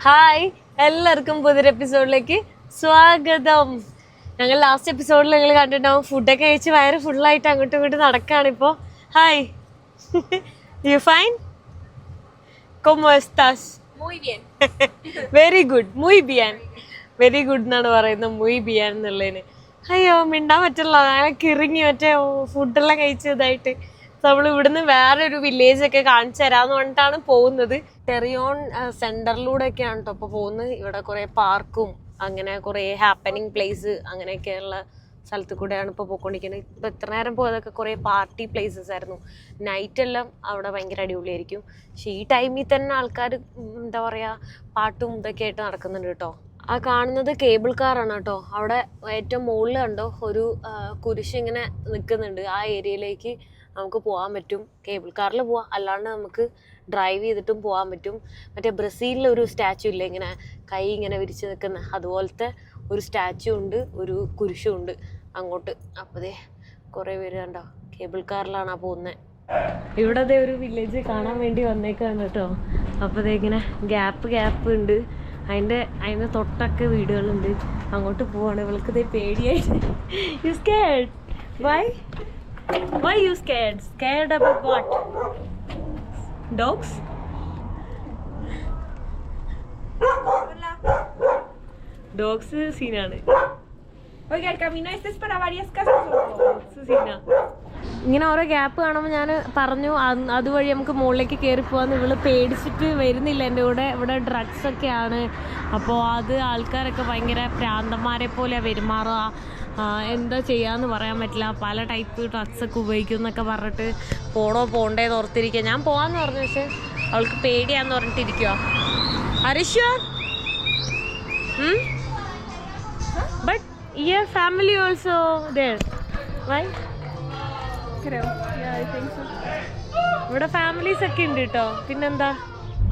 Hi എല്ലാവർക്കും പുതിയൊരു എപ്പിസോഡിലേക്ക് സ്വാഗതം. ഞങ്ങൾ ലാസ്റ്റ് എപ്പിസോഡിൽ നിങ്ങൾ കണ്ടിട്ടുണ്ടാവും ഫുഡൊക്കെ കഴിച്ച് വയറ് ഫുള്ളായിട്ട് അങ്ങോട്ടും ഇങ്ങോട്ടും നടക്കുകയാണ് ഇപ്പോൾ ഹായ് യു ഫൈൻ കൊമോസ്താസ്. വെരി ഗുഡ് മുയ് ബിയാൻ വെരി ഗുഡ് എന്നാണ് പറയുന്നത് മുയ് ബിയാൻ എന്നുള്ളതിന്. അയ്യോ മിണ്ടാൻ പറ്റില്ല അങ്ങനെ കിറങ്ങി മറ്റേ ഫുഡെല്ലാം കഴിച്ചതായിട്ട് നമ്മൾ ഇവിടുന്ന് വേറെ ഒരു വില്ലേജ് ഒക്കെ കാണിച്ചു തരാമെന്ന് പറഞ്ഞിട്ടാണ് പോകുന്നത്. ടെറിയോൺ സെന്ററിലൂടെയൊക്കെയാണ് ഇപ്പൊ പോകുന്നത്. ഇവിടെ കുറേ പാർക്കും അങ്ങനെ കുറേ ഹാപ്പനിങ് പ്ലേസ് അങ്ങനെയൊക്കെയുള്ള സ്ഥലത്ത് കൂടെയാണ് ഇപ്പോൾ പോയിക്കൊണ്ടിരിക്കുന്നത്. ഇപ്പോൾ ഇത്ര നേരം പോയതൊക്കെ കുറേ പാർട്ടി പ്ലേസസ് ആയിരുന്നു. നൈറ്റ് എല്ലാം അവിടെ ഭയങ്കര അടിപൊളിയായിരിക്കും. പക്ഷേ ഈ ടൈമിൽ തന്നെ ആൾക്കാർ എന്താ പറയുക പാട്ടും ഇതൊക്കെ ആയിട്ട് നടക്കുന്നുണ്ട് കേട്ടോ. ആ കാണുന്നത് കേബിൾ കാറാണ് കേട്ടോ. അവിടെ ഏറ്റവും മുകളിൽ കണ്ടോ ഒരു കുരിശ് ഇങ്ങനെ നിൽക്കുന്നുണ്ട് ആ ഏരിയയിലേക്ക്. നമുക്ക് പോകാൻ പറ്റും. കേബിൾ കാറിൽ പോവാം. അല്ലാണ്ട് നമുക്ക് ഡ്രൈവ് ചെയ്തിട്ടും പോകാൻ പറ്റും. മറ്റേ ബ്രസീലിൽ ഒരു സ്റ്റാച്ചു ഇല്ല? ഇങ്ങനെ കൈ ഇങ്ങനെ വിരിച്ച് നിൽക്കുന്ന അതുപോലത്തെ ഒരു സ്റ്റാച്ചു ഉണ്ട്. ഒരു കുരിശും ഉണ്ട് അങ്ങോട്ട്. അപ്പതേ കുറേ പേര് കണ്ടോ? കേബിൾ കാറിലാണ് പോകുന്നത് ഇവിടെ അതേ ഒരു വില്ലേജ് കാണാൻ വേണ്ടി വന്നേക്കാണ് കേട്ടോ. അപ്പോൾ ദേ ഇങ്ങനെ ഗ്യാപ്പ് ഗ്യാപ്പ് ഉണ്ട്. അതിന്റെ അതിന്റെ തൊട്ടൊക്കെ വീടുകളുണ്ട്. അങ്ങോട്ട് പോവാണ്. ഇവൾക്ക് ദേ പേടിയായിട്ട്. Scared why why scared? Scared scared about Dogs? Dogs dogs സീനാണ് Oiga, el camino este es para varias casas o dogs ഇങ്ങനെ ഓരോ ഗ്യാപ്പ് കാണുമ്പോൾ ഞാൻ പറഞ്ഞു അതുവഴി നമുക്ക് മുകളിലേക്ക് കയറി പോകാന്ന് ഇവൾ പേടിച്ചിട്ട് വരുന്നില്ല എന്റെ കൂടെ. ഇവിടെ ഡ്രഗ്സ് ഒക്കെയാണ്. അപ്പോൾ അത് ആൾക്കാരൊക്കെ ഭയങ്കര പ്രാന്തന്മാരെ പോലെ പെരുമാറുക. എന്താ ചെയ്യാന്ന് പറയാൻ പറ്റില്ല. പല ടൈപ്പ് ഡ്രഗ്സ് ഒക്കെ ഉപയോഗിക്കും എന്നൊക്കെ പറഞ്ഞിട്ട് പോണോ പോണ്ടേന്ന് ഓർത്തിരിക്കുക ഞാൻ പോവാന്ന് പറഞ്ഞു പക്ഷെ അവൾക്ക് പേടിയാന്ന് പറഞ്ഞിട്ടിരിക്കുക അരിശ്വ but your family also why. ഇവിടെ ഫാമിലീസ് ഒക്കെ ഉണ്ട് കേട്ടോ പിന്നെന്താ?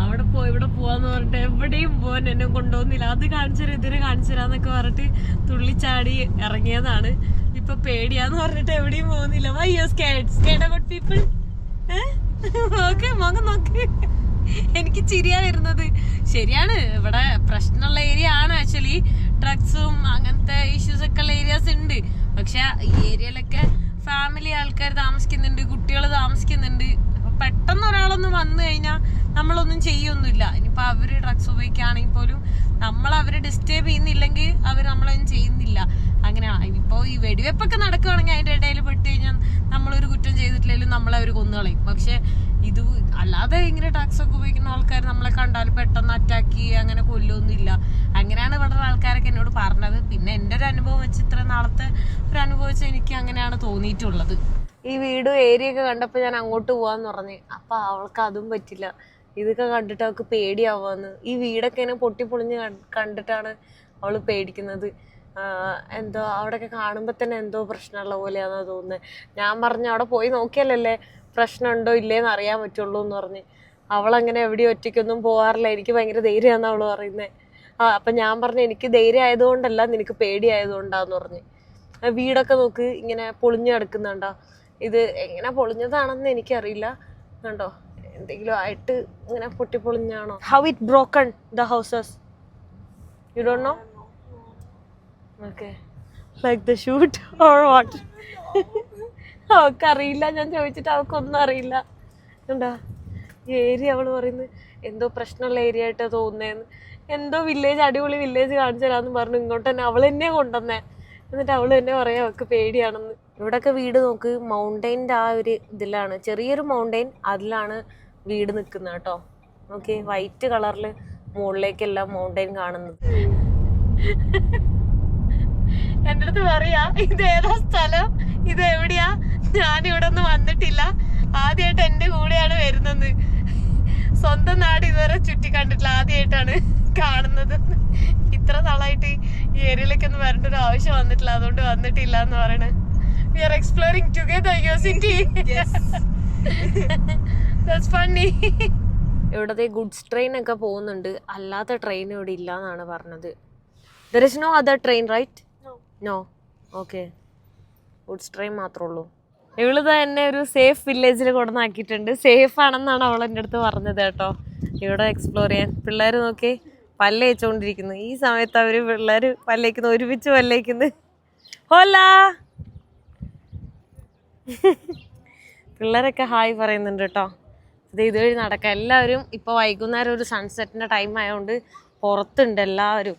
അവിടെ പോ ഇവിടെ പോവാന്ന് പറഞ്ഞിട്ട് എവിടെയും പോവാൻ എന്നെ കൊണ്ടുപോകുന്നില്ല. അത് കാണിച്ചരാ ഇതിന് കാണിച്ചരാന്നൊക്കെ പറഞ്ഞിട്ട് തുള്ളിച്ചാടി ഇറങ്ങിയതാണ്. ഇപ്പൊ പേടിയാന്ന് പറഞ്ഞിട്ട് എവിടെയും പോകുന്നില്ല. വൈ പീപ്പിൾ എനിക്ക് ചിരിയാ വരുന്നത്. ശരിയാണ് ഇവിടെ പ്രശ്നമുള്ള ഏരിയ ആണ് ആക്ച്വലി ഡ്രഗ്സും അങ്ങനത്തെ ഇഷ്യൂസ് ഒക്കെ ഉള്ള ഏരിയാസ് ഉണ്ട്. പക്ഷെ ഈ ഏരിയയിലൊക്കെ ഫാമിലി ആൾക്കാർ താമസിക്കുന്നുണ്ട് കുട്ടികൾ താമസിക്കുന്നുണ്ട്. പെട്ടെന്ന് ഒരാളൊന്ന് വന്നു കഴിഞ്ഞാൽ നമ്മളൊന്നും ചെയ്യൊന്നുമില്ല. ഇനിയിപ്പോൾ അവർ ഡ്രഗ്സ് ഉപയോഗിക്കുകയാണെങ്കിൽ പോലും നമ്മൾ അവരെ ഡിസ്റ്റേബ് ചെയ്യുന്നില്ലെങ്കിൽ അവർ നമ്മളൊന്നും ചെയ്യുന്നില്ല. അങ്ങനെയാണ് ഇനിയിപ്പോ ഈ വെടിവെപ്പൊക്കെ നടക്കുകയാണെങ്കിൽ അതിന്റെ ഇടയിൽ പെട്ട് കഴിഞ്ഞാൽ നമ്മളൊരു കുറ്റം ചെയ്തിട്ടില്ലെങ്കിലും നമ്മളെ അവർ കൊന്നുകളയും പക്ഷേ ഇത് അല്ലാതെ ഇങ്ങനെ ഡ്രഗ്സ് ഒക്കെ ഉപയോഗിക്കുന്ന ആൾക്കാർ നമ്മളെ കണ്ടാൽ പെട്ടെന്ന് അറ്റാക്ക് ചെയ്യുക അങ്ങനെ കൊല്ലൊന്നുമില്ല അങ്ങനെയാണ് ഇവിടെ ആൾക്കാരൊക്കെ എന്നോട് പറഞ്ഞത്. പിന്നെ എന്റെ ഒരു അനുഭവം വെച്ച് ഇത്ര നാളത്തെ ഒരു അനുഭവം വെച്ച് എനിക്ക് അങ്ങനെയാണ് തോന്നിയിട്ടുള്ളത്. ഈ വീടും ഏരിയ ഒക്കെ കണ്ടപ്പോൾ ഞാൻ അങ്ങോട്ട് പോവാന്ന് പറഞ്ഞു. അപ്പൊ അവൾക്ക് അതും പറ്റില്ല. ഇതൊക്കെ കണ്ടിട്ട് അവൾക്ക് പേടിയാവാന്ന്. ഈ വീടൊക്കെ ഇങ്ങനെ പൊട്ടിപ്പൊളിഞ്ഞ് പൊളിഞ്ഞ് കണ്ടിട്ടാണ് അവൾ പേടിക്കുന്നത്. എന്തോ അവിടെയൊക്കെ കാണുമ്പോൾ തന്നെ എന്തോ പ്രശ്നമുള്ള പോലെയാണെന്ന് തോന്നുന്നത് ഞാൻ പറഞ്ഞു അവിടെ പോയി നോക്കിയാലല്ലേ പ്രശ്നമുണ്ടോ ഇല്ലേന്ന് അറിയാൻ പറ്റുള്ളൂ എന്ന് പറഞ്ഞ്. അവളങ്ങനെ എവിടെയും ഒറ്റയ്ക്കൊന്നും പോകാറില്ല എനിക്ക് ഭയങ്കര ധൈര്യമാണെന്ന് അവൾ പറയുന്നത് ആ അപ്പം ഞാൻ പറഞ്ഞു എനിക്ക് ധൈര്യം ആയതുകൊണ്ടല്ല നിനക്ക് പേടി ആയതുകൊണ്ടാന്ന് പറഞ്ഞ് വീടൊക്കെ നോക്ക് ഇങ്ങനെ പൊളിഞ്ഞു കിടക്കുന്നുണ്ടോ ഇത് എങ്ങനെ പൊളിഞ്ഞതാണെന്ന് എനിക്കറിയില്ല. കണ്ടോ? എന്തെങ്കിലും ആയിട്ട് ഇങ്ങനെ പൊട്ടിപ്പൊളിഞ്ഞാണോ? How it broken the houses you don't know okay like the shoot or what അവൾക്കറിയില്ല. ഞാൻ ചോദിച്ചിട്ട് അവൾക്കൊന്നും അറിയില്ല. എന്താ? ഏരിയ അവൾ പറയുന്നത് എന്തോ പ്രശ്നമുള്ള ഏരിയ ആയിട്ടാ തോന്നുന്നേന്ന്. എന്തോ വില്ലേജ് അടിപൊളി വില്ലേജ് കാണിച്ചു തരാന്ന് പറഞ്ഞു. ഇങ്ങോട്ട് തന്നെ അവൾ തന്നെ കൊണ്ടുവന്നേ. എന്നിട്ട് അവൾ തന്നെ പറയാം അവൾക്ക് പേടിയാണെന്ന്. ഇവിടൊക്കെ വീട് നോക്ക്. മൗണ്ടൈന്റെ ആ ഒരു ഇതിലാണ്. ചെറിയൊരു മൗണ്ടൈൻ അതിലാണ് വീട് നിൽക്കുന്നത് കേട്ടോ. ഓക്കെ വൈറ്റ് കളറിൽ മുകളിലേക്കെല്ലാം മൗണ്ടൈൻ കാണുന്നത്. എന്റെ അടുത്ത് പറയാ ഇത് ഏതാ സ്ഥലം? ഇത് എവിടെയാ ഞാൻ ഇവിടെ ഒന്നും വന്നിട്ടില്ല. ആദ്യമായിട്ട് എന്റെ കൂടെയാണ് വരുന്നത്. സ്വന്തം നാട് ഇതുവരെ ചുറ്റി കണ്ടിട്ടില്ല ആദ്യമായിട്ടാണ് കാണുന്നത്. ഇത്ര നാളായിട്ട് ഈ ഏരിയയിലേക്ക് ഒന്നും വരേണ്ട ഒരു ആവശ്യം വന്നിട്ടില്ല. അതുകൊണ്ട് വന്നിട്ടില്ല എന്ന് പറയണേ. We are exploring together your city ഇവിടത്തെ ഗുഡ്സ് ട്രെയിൻ ഒക്കെ പോകുന്നുണ്ട്. അല്ലാത്ത ട്രെയിൻ ഇവിടെ ഇല്ല എന്നാണ് പറഞ്ഞത് there is no other train right no okay goods train മാത്രമേ ഉള്ളൂ. ഇവൾ തന്നെ ഒരു സേഫ് വില്ലേജിൽ കൊണ്ടുവന്നാക്കിയിട്ടുണ്ട്. സേഫ് ആണെന്നാണ് അവൾ എന്റെ അടുത്ത് പറഞ്ഞത് കേട്ടോ. ഇവിടെ എക്സ്പ്ലോർ ചെയ്യാൻ. പിള്ളേർ നോക്കി പല്ലേച്ചുകൊണ്ടിരിക്കുന്നു ഈ സമയത്ത് അവർ പിള്ളേർ പല്ലേക്കുന്നു ഒരുമിച്ച് പല്ലേക്കുന്നു. ഹോലാ! പിള്ളേരൊക്കെ ഹായ് പറയുന്നുണ്ട് കേട്ടോ. ഇത് ഇതുവഴി നടക്കാം. എല്ലാവരും ഇപ്പോൾ വൈകുന്നേരം ഒരു സൺസെറ്റിന്റെ ടൈം ആയതുകൊണ്ട് പുറത്തുണ്ട് എല്ലാവരും.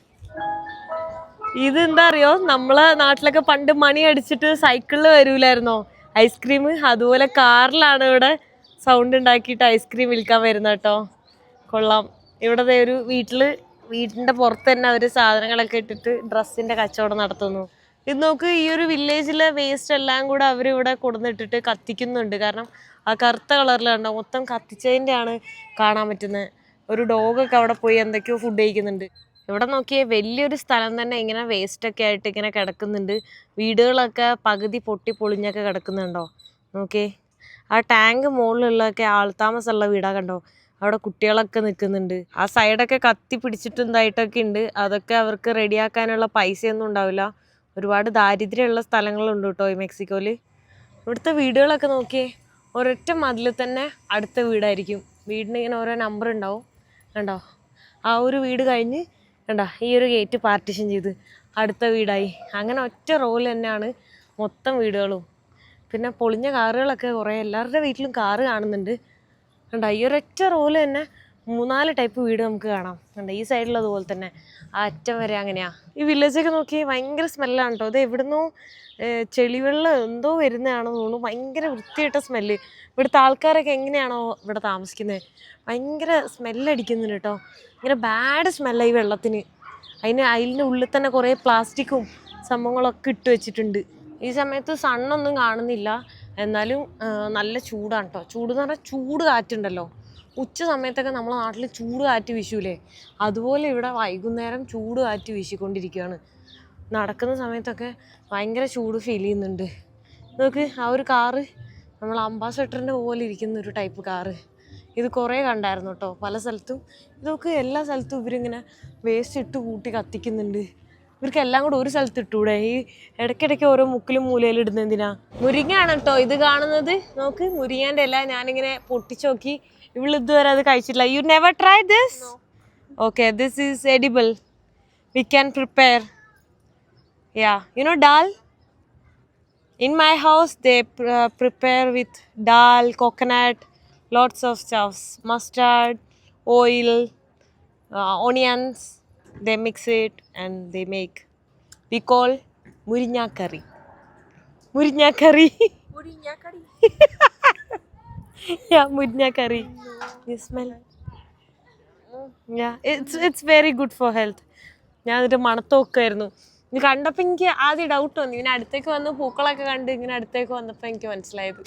ഇതെന്താ അറിയോ? നമ്മളെ നാട്ടിലൊക്കെ പണ്ട് മണി അടിച്ചിട്ട് സൈക്കിളിൽ വരൂലായിരുന്നോ? ഐസ്ക്രീം അതുപോലെ കാറിലാണ് ഇവിടെ സൗണ്ട് ഉണ്ടാക്കിയിട്ട് ഐസ്ക്രീം വിൽക്കാൻ വരുന്നത് കേട്ടോ. കൊള്ളാം. ഇവിടെ ഒരു വീട്ടിൽ വീടിന്റെ പുറത്ത് തന്നെ അവർ സാധനങ്ങളൊക്കെ ഇട്ടിട്ട് ഡ്രസ്സിന്റെ കച്ചവടം നടത്തുന്നു. ഇത് നോക്ക് ഈ ഒരു വില്ലേജിലെ വേസ്റ്റ് എല്ലാം കൂടെ അവരിവിടെ കൊടുന്നിട്ടിട്ട് കത്തിക്കുന്നുണ്ട്. കാരണം ആ കറുത്ത കളറിലാണ് മൊത്തം കത്തിച്ചതിന്റെ ആണ് കാണാൻ പറ്റുന്നത് ഒരു ഡോഗൊക്കെ അവിടെ പോയി എന്തൊക്കെയോ ഫുഡ് കഴിക്കുന്നുണ്ട്. ഇവിടെ നോക്കിയേ വലിയൊരു സ്ഥലം തന്നെ ഇങ്ങനെ വേസ്റ്റൊക്കെ ആയിട്ട് ഇങ്ങനെ കിടക്കുന്നുണ്ട്. വീടുകളൊക്കെ പകുതി പൊട്ടി പൊളിഞ്ഞൊക്കെ കിടക്കുന്നുണ്ടോ? നോക്കിയേ. ആ ടാങ്ക് മുകളിലുള്ളതൊക്കെ ആൾത്താമസമുള്ള വീടാ കണ്ടോ? അവിടെ കുട്ടികളൊക്കെ നിൽക്കുന്നുണ്ട്. ആ സൈഡൊക്കെ കത്തി പിടിച്ചിട്ടുണ്ടായിട്ടൊക്കെ ഉണ്ട്. അതൊക്കെ അവർക്ക് റെഡിയാക്കാനുള്ള പൈസയൊന്നും ഉണ്ടാവില്ല. ഒരുപാട് ദാരിദ്ര്യമുള്ള സ്ഥലങ്ങളുണ്ട് കേട്ടോ ഈ മെക്സിക്കോയിൽ ഇവിടുത്തെ വീടുകളൊക്കെ നോക്കിയേ. ഒരൊറ്റ മതിൽ തന്നെ അടുത്ത വീടായിരിക്കും. വീടിന് ഇങ്ങനെ ഓരോ നമ്പർ ഉണ്ടാവും. കണ്ടോ? ആ ഒരു വീട് കഴിഞ്ഞ് കണ്ടോ? ഈ ഒരു ഗേറ്റ് പാർട്ടിഷൻ ചെയ്ത് അടുത്ത വീടായി. അങ്ങനെ ഒറ്റ റോയിൽ തന്നെയാണ് മൊത്തം വീടുകളും. പിന്നെ പൊളിഞ്ഞ കാറുകളൊക്കെ കുറേ. എല്ലാവരുടെ വീട്ടിലും കാറ് കാണുന്നുണ്ട്. കണ്ടോ? ഈ ഒരൊറ്റ റോൽ തന്നെ മൂന്നാൽ ടൈപ്പ് വീട് നമുക്ക് കാണാം. കണ്ടോ? ഈ സൈഡിൽ അതുപോലെ തന്നെ. ആ അറ്റം വരെ അങ്ങനെയാ. ഈ വില്ലേജൊക്കെ നോക്കി ഭയങ്കര സ്മെല്ലാണ് കേട്ടോ അത് എവിടുന്നോ ചെളിവെള്ളം എന്തോ വരുന്നതാണെന്ന് തോന്നുന്നു. ഭയങ്കര വൃത്തിയായിട്ട സ്മെല്ല് ഇവിടുത്തെ ആൾക്കാരൊക്കെ എങ്ങനെയാണോ ഇവിടെ താമസിക്കുന്നത് ഭയങ്കര സ്മെല്ലടിക്കുന്നുണ്ട് കേട്ടോ ഇങ്ങനെ ബാഡ് സ്മെല്ലാണ് ഈ വെള്ളത്തിന്. അതിന് അതിന്റെ ഉള്ളിൽ തന്നെ കുറേ പ്ലാസ്റ്റിക്കും സംഭവങ്ങളൊക്കെ ഇട്ട് വെച്ചിട്ടുണ്ട്. ഈ സമയത്ത് സണ്ണൊന്നും കാണുന്നില്ല. എന്നാലും നല്ല ചൂടാണ് കേട്ടോ ചൂട് എന്ന് പറഞ്ഞാൽ ചൂട് കാറ്റുണ്ടല്ലോ. ഉച്ച സമയത്തൊക്കെ നമ്മളെ നാട്ടിൽ ചൂട് കാറ്റ് വീശൂലേ? അതുപോലെ ഇവിടെ വൈകുന്നേരം ചൂട് കാറ്റ് വീശിക്കൊണ്ടിരിക്കുകയാണ് നടക്കുന്ന സമയത്തൊക്കെ ഭയങ്കര ചൂട് ഫീൽ ചെയ്യുന്നുണ്ട്. നോക്ക് ആ ഒരു കാറ് നമ്മൾ അംബാസഡറിന്റെ പോലെ ഇരിക്കുന്ന ഒരു ടൈപ്പ് കാറ് ഇത് കുറേ കണ്ടായിരുന്നു കേട്ടോ പല സ്ഥലത്തും. ഇതൊക്കെ എല്ലാ സ്ഥലത്തും ഇവരിങ്ങനെ വേസ്റ്റ് ഇട്ട് കൂട്ടി കത്തിക്കുന്നുണ്ട്. ഇവർക്ക് എല്ലാം കൂടെ ഒരു സ്ഥലത്ത് ഇട്ടൂടെ? ഈ ഇടയ്ക്കിടയ്ക്ക് ഓരോ മുക്കിലും മൂലയിലും ഇടുന്ന എന്തിനാ? മുരിങ്ങയാണ് കേട്ടോ ഇത് കാണുന്നത്. നോക്ക് മുരിങ്ങേന്റെ ഇല ഞാനിങ്ങനെ പൊട്ടിച്ച് നോക്കി ഇവൾ ഇതുവരെ അത് കഴിച്ചിട്ടില്ല you never try this okay this is edible we can prepare yeah you know dal In my house, they pr- uh, prepare with dal, coconut, lots of stuffs, mustard, oil, uh, onions. They mix it and they make. We call yeah, mudnya curry. You smell? Yeah, it's it's very good for. ഞാൻ എന്നിട്ട് മണത്തോക്കായിരുന്നു ഇത് കണ്ടപ്പോൾ എനിക്ക് ആദ്യം doubt വന്നു. ഇങ്ങനെ അടുത്തേക്ക് വന്ന് പൂക്കളൊക്കെ കണ്ട് ഇങ്ങനെ അടുത്തേക്ക് വന്നപ്പോൾ എനിക്ക് മനസ്സിലായത്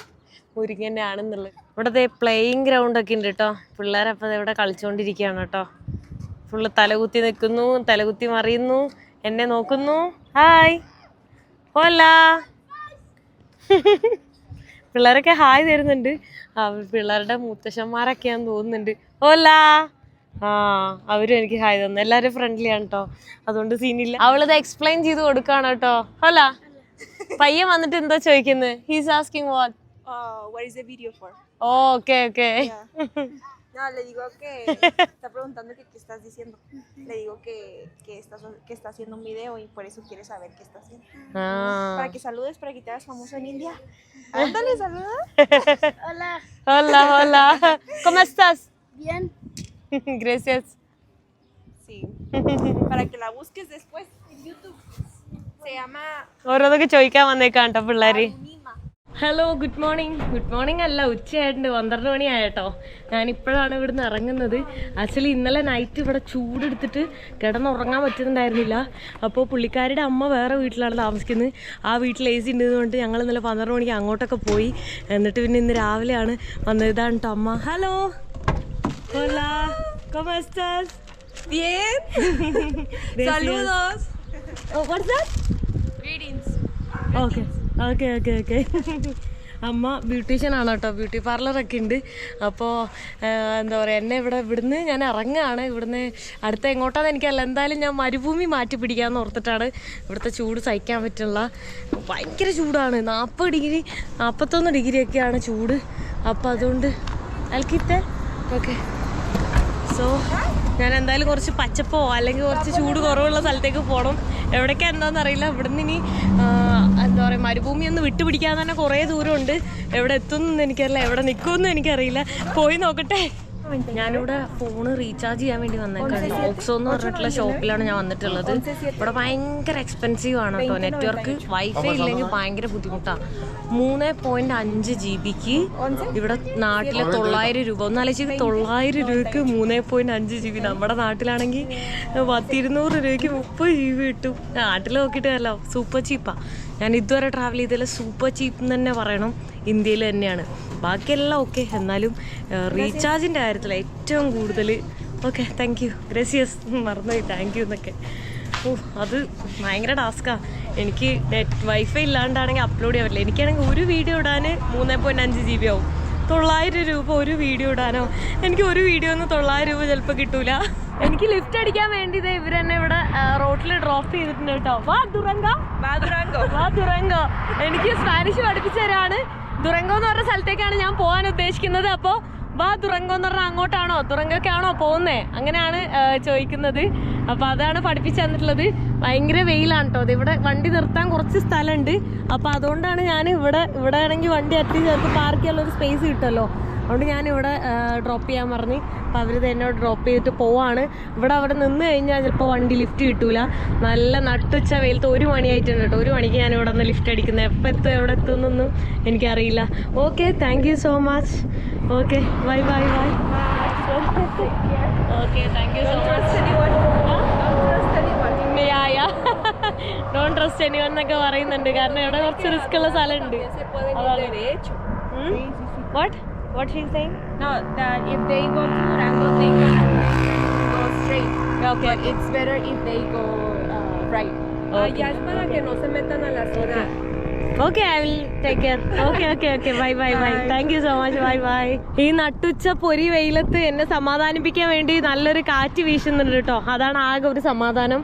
മുരിങ്ങ ആണെന്നുള്ളത് ഇവിടെ പ്ലേയിങ് ഗ്രൗണ്ട് ഒക്കെ ഉണ്ട് കേട്ടോ പിള്ളേരപ്പോൾ ഇവിടെ കളിച്ചുകൊണ്ടിരിക്കുകയാണ് കേട്ടോ ഫുള്ള് തലകുത്തി നിൽക്കുന്നു തലകുത്തി മറിയുന്നു എന്നെ നോക്കുന്നു. ഹായ് ഹോലാ പിള്ളേരൊക്കെ ഹായ് തരുന്നുണ്ട്. പിള്ളേരുടെ മുത്തശ്ശന്മാരൊക്കെയാന്ന് തോന്നുന്നുണ്ട്. ഓലാ ആ അവരും എനിക്ക് ഹായ് തന്നു. എല്ലാവരും ഫ്രണ്ട്ലി ആണ് കേട്ടോ അതുകൊണ്ട് സീനില്ല അവളിത് എക്സ്പ്ലെയിൻ ചെയ്ത് കൊടുക്കാണ് കേട്ടോ ഓല പയ്യൻ വന്നിട്ട് എന്താ ചോദിക്കുന്നത് he's asking what? Okay okay No, le digo que está preguntando que qué estás diciendo. Le digo que, que, estás, que está haciendo un video y por eso quiere saber qué está haciendo. Ah. Para que saludes, para que te hagas famoso en India. Ándale, saluda. hola. Hola, hola. ¿Cómo estás? Bien. Gracias. Sí. Para que la busques después en YouTube. Se llama... Orada que choy mande canta por hello good morning good morning അല്ല ഉച്ചയായിട്ടുണ്ട്. പന്ത്രണ്ട് മണിയായിട്ടോ. ഞാനിപ്പോഴാണ് ഇവിടുന്ന് ഇറങ്ങുന്നത്. Actually ഇന്നലെ night ഇവിടെ ചൂടെടുത്തിട്ട് കിടന്നുറങ്ങാൻ പറ്റുന്നുണ്ടായിരുന്നില്ല. അപ്പോൾ പുള്ളിക്കാരുടെ അമ്മ വേറെ വീട്ടിലാണ് താമസിക്കുന്നത്. ആ വീട്ടിൽ എ സി ഉണ്ടെന്നുകൊണ്ട് ഞങ്ങൾ ഇന്നലെ പന്ത്രണ്ട് മണിക്ക് അങ്ങോട്ടൊക്കെ പോയി. എന്നിട്ട് പിന്നെ ഇന്ന് രാവിലെയാണ് വന്നത്. ഇതാണ് കേട്ടോ അമ്മ hello Hola, ¿cómo estás? Bien. Saludos. Oh, what's that? Greetings. Okay okay okay okay. അമ്മ ബ്യൂട്ടീഷ്യൻ ആണ് കേട്ടോ. ബ്യൂട്ടി പാർലറൊക്കെ ഉണ്ട്. അപ്പോൾ എന്താ പറയുക എന്നെ ഇവിടെ ഇവിടുന്ന് ഞാൻ ഇറങ്ങുകയാണ്. ഇവിടുന്ന് അടുത്ത എങ്ങോട്ടാന്ന് എനിക്കല്ല എന്തായാലും ഞാൻ മരുഭൂമി മാറ്റി പിടിക്കാമെന്ന് ഓർത്തിട്ടാണ് ഇവിടുത്തെ ചൂട് സഹിക്കാൻ പറ്റുള്ള. ഭയങ്കര ചൂടാണ്. നാൽപ്പത് ഡിഗ്രി നാൽപ്പത്തൊന്ന് ഡിഗ്രി ഒക്കെയാണ് ചൂട്. അപ്പോൾ അതുകൊണ്ട് അൽക്കിത്തെ ഓക്കെ. സോ ഞാൻ എന്തായാലും കുറച്ച് പച്ചപ്പോ അല്ലെങ്കിൽ കുറച്ച് ചൂട് കുറവുള്ള സ്ഥലത്തേക്ക് പോകണം എവിടേക്കാ എന്താണെന്ന് അറിയില്ല. ഇവിടുന്ന് ഇനി പറയുക മരുഭൂമി ഒന്ന് വിട്ടുപിടിക്കാൻ തന്നെ കുറേ ദൂരമുണ്ട്. എവിടെ എത്തുമെന്ന് എനിക്കറിയില്ല എവിടെ നിൽക്കുമെന്ന് എനിക്കറിയില്ല. പോയി നോക്കട്ടെ. ഞാനിവിടെ ഫോണ് റീചാർജ് ചെയ്യാൻ വേണ്ടി വന്നേക്കാണ്. ഓക്സോ എന്ന് പറഞ്ഞിട്ടുള്ള ഷോപ്പിലാണ് ഞാൻ വന്നിട്ടുള്ളത്. ഇവിടെ ഭയങ്കര എക്സ്പെൻസീവ് ആണ് കേട്ടോ. നെറ്റ്വർക്ക് വൈഫൈ ഇല്ലെങ്കിൽ ഭയങ്കര ബുദ്ധിമുട്ടാണ് മൂന്ന് പോയിന്റ് അഞ്ച് ജി ബിക്ക് ഇവിടെ നാട്ടിലെ തൊള്ളായിരം രൂപ. ഒന്ന് ആലോചിച്ച് തൊള്ളായിരം രൂപയ്ക്ക് മൂന്ന് പോയിന്റ് അഞ്ച് ജി ബി നമ്മുടെ നാട്ടിലാണെങ്കിൽ പത്തിരുന്നൂറ് രൂപയ്ക്ക് മുപ്പത് ജി ബി കിട്ടും. നാട്ടിൽ നോക്കിയിട്ട് അല്ല സൂപ്പർ ചീപ്പാണ് ഞാൻ ഇതുവരെ ട്രാവൽ ചെയ്തതിൽ സൂപ്പർ ചീപ്പ് എന്ന് തന്നെ പറയണം. ഇന്ത്യയിൽ തന്നെയാണ്. ബാക്കിയെല്ലാം ഓക്കെ എന്നാലും റീചാർജിന്റെ കാര്യത്തിൽ ഏറ്റവും കൂടുതൽ ഓക്കെ താങ്ക് യു ഗ്രസിയസ് മറന്നുപോയി. താങ്ക് യു എന്നൊക്കെ. ഓ അത് ഭയങ്കര ടാസ്ക്കാണ് എനിക്ക് നെറ്റ് വൈഫൈ ഇല്ലാണ്ടാണെങ്കിൽ അപ്ലോഡ് ചെയ്യാൻ പറ്റില്ല. എനിക്കാണെങ്കിൽ ഒരു വീഡിയോ ഇടാൻ മൂന്ന് പോയിന്റ് അഞ്ച് ജി ബി ആവും. തൊള്ളായിരം രൂപ ഒരു വീഡിയോ ഇടാനോ? എനിക്ക് ഒരു വീഡിയോ ഒന്നും തൊള്ളായിരം രൂപ ചിലപ്പോൾ കിട്ടൂല. എനിക്ക് ലിഫ്റ്റ് അടിക്കാൻ വേണ്ടി ഇവർ തന്നെ ഇവിടെ റോട്ടിൽ ഡ്രോപ്പ് ചെയ്തിട്ടുണ്ട് കേട്ടോ. വാ ദുരങ്ക. വാ Durango. വാ ദുരങ്കോ. എനിക്ക് സ്പാനിഷ് പഠിപ്പിച്ചു തരാണ് ദുരങ്കോ എന്ന് പറഞ്ഞ സ്ഥലത്തേക്കാണ് ഞാൻ പോകാൻ ഉദ്ദേശിക്കുന്നത്. അപ്പോ വാ ദുരങ്കോ എന്ന് പറഞ്ഞാൽ അങ്ങോട്ടാണോ? ദുരങ്കക്കാണോ പോകുന്നേ? അങ്ങനെയാണ് ചോദിക്കുന്നത്. അപ്പോൾ അതാണ് പഠിപ്പിച്ചു തന്നിട്ടുള്ളത്. ഭയങ്കര വെയിലാണ് കേട്ടോ ഇവിടെ വണ്ടി നിർത്താൻ കുറച്ച് സ്ഥലമുണ്ട് അപ്പോൾ അതുകൊണ്ടാണ് ഞാൻ ഇവിടെ ഇവിടെ ആണെങ്കിൽ വണ്ടി അറ്റി ചേർത്ത് പാർക്ക് ചെയ്യാനുള്ള ഒരു സ്പേസ് കിട്ടുമല്ലോ അതുകൊണ്ട് ഞാനിവിടെ ഡ്രോപ്പ് ചെയ്യാൻ പറഞ്ഞ്. അപ്പോൾ അവർ തന്നെ ഡ്രോപ്പ് ചെയ്തിട്ട് പോവാണ്. ഇവിടെ അവിടെ നിന്ന് കഴിഞ്ഞാൽ ചിലപ്പോൾ വണ്ടി ലിഫ്റ്റ് കിട്ടൂല. നല്ല നട്ടുച്ച വെയിലത്ത് ഒരു മണിയായിട്ടുണ്ട് കേട്ടോ. ഒരു മണിക്ക് ഞാൻ ഇവിടെ നിന്ന് ലിഫ്റ്റ് അടിക്കുന്നത്. എപ്പോൾ എത്തും എവിടെ എത്തുമെന്നൊന്നും എനിക്കറിയില്ല. Okay thank you so much okay bye bye bye okay thank you so much trust anyone എന്നൊക്കെ പറയുന്നുണ്ട്. കാരണം ഇവിടെ കുറച്ച് റിസ്ക് ഉള്ള സ്ഥലമുണ്ട്. What what she saying No, that if they go to Durango, they can go straight. Okay But it's better if they go uh, right. Okay. es para que no se metan a la zona. Okay I will take care okay okay okay bye bye bye thank you so much bye bye ഈ നട്ടുച്ച പൊരി വെയിലത്ത് എന്നെ സമാധാനിപ്പിക്കാൻ വേണ്ടി നല്ലൊരു കാറ്റ് വീശുന്നുണ്ട് കേട്ടോ. അതാണ് ആകെ ഒരു സമാധാനം.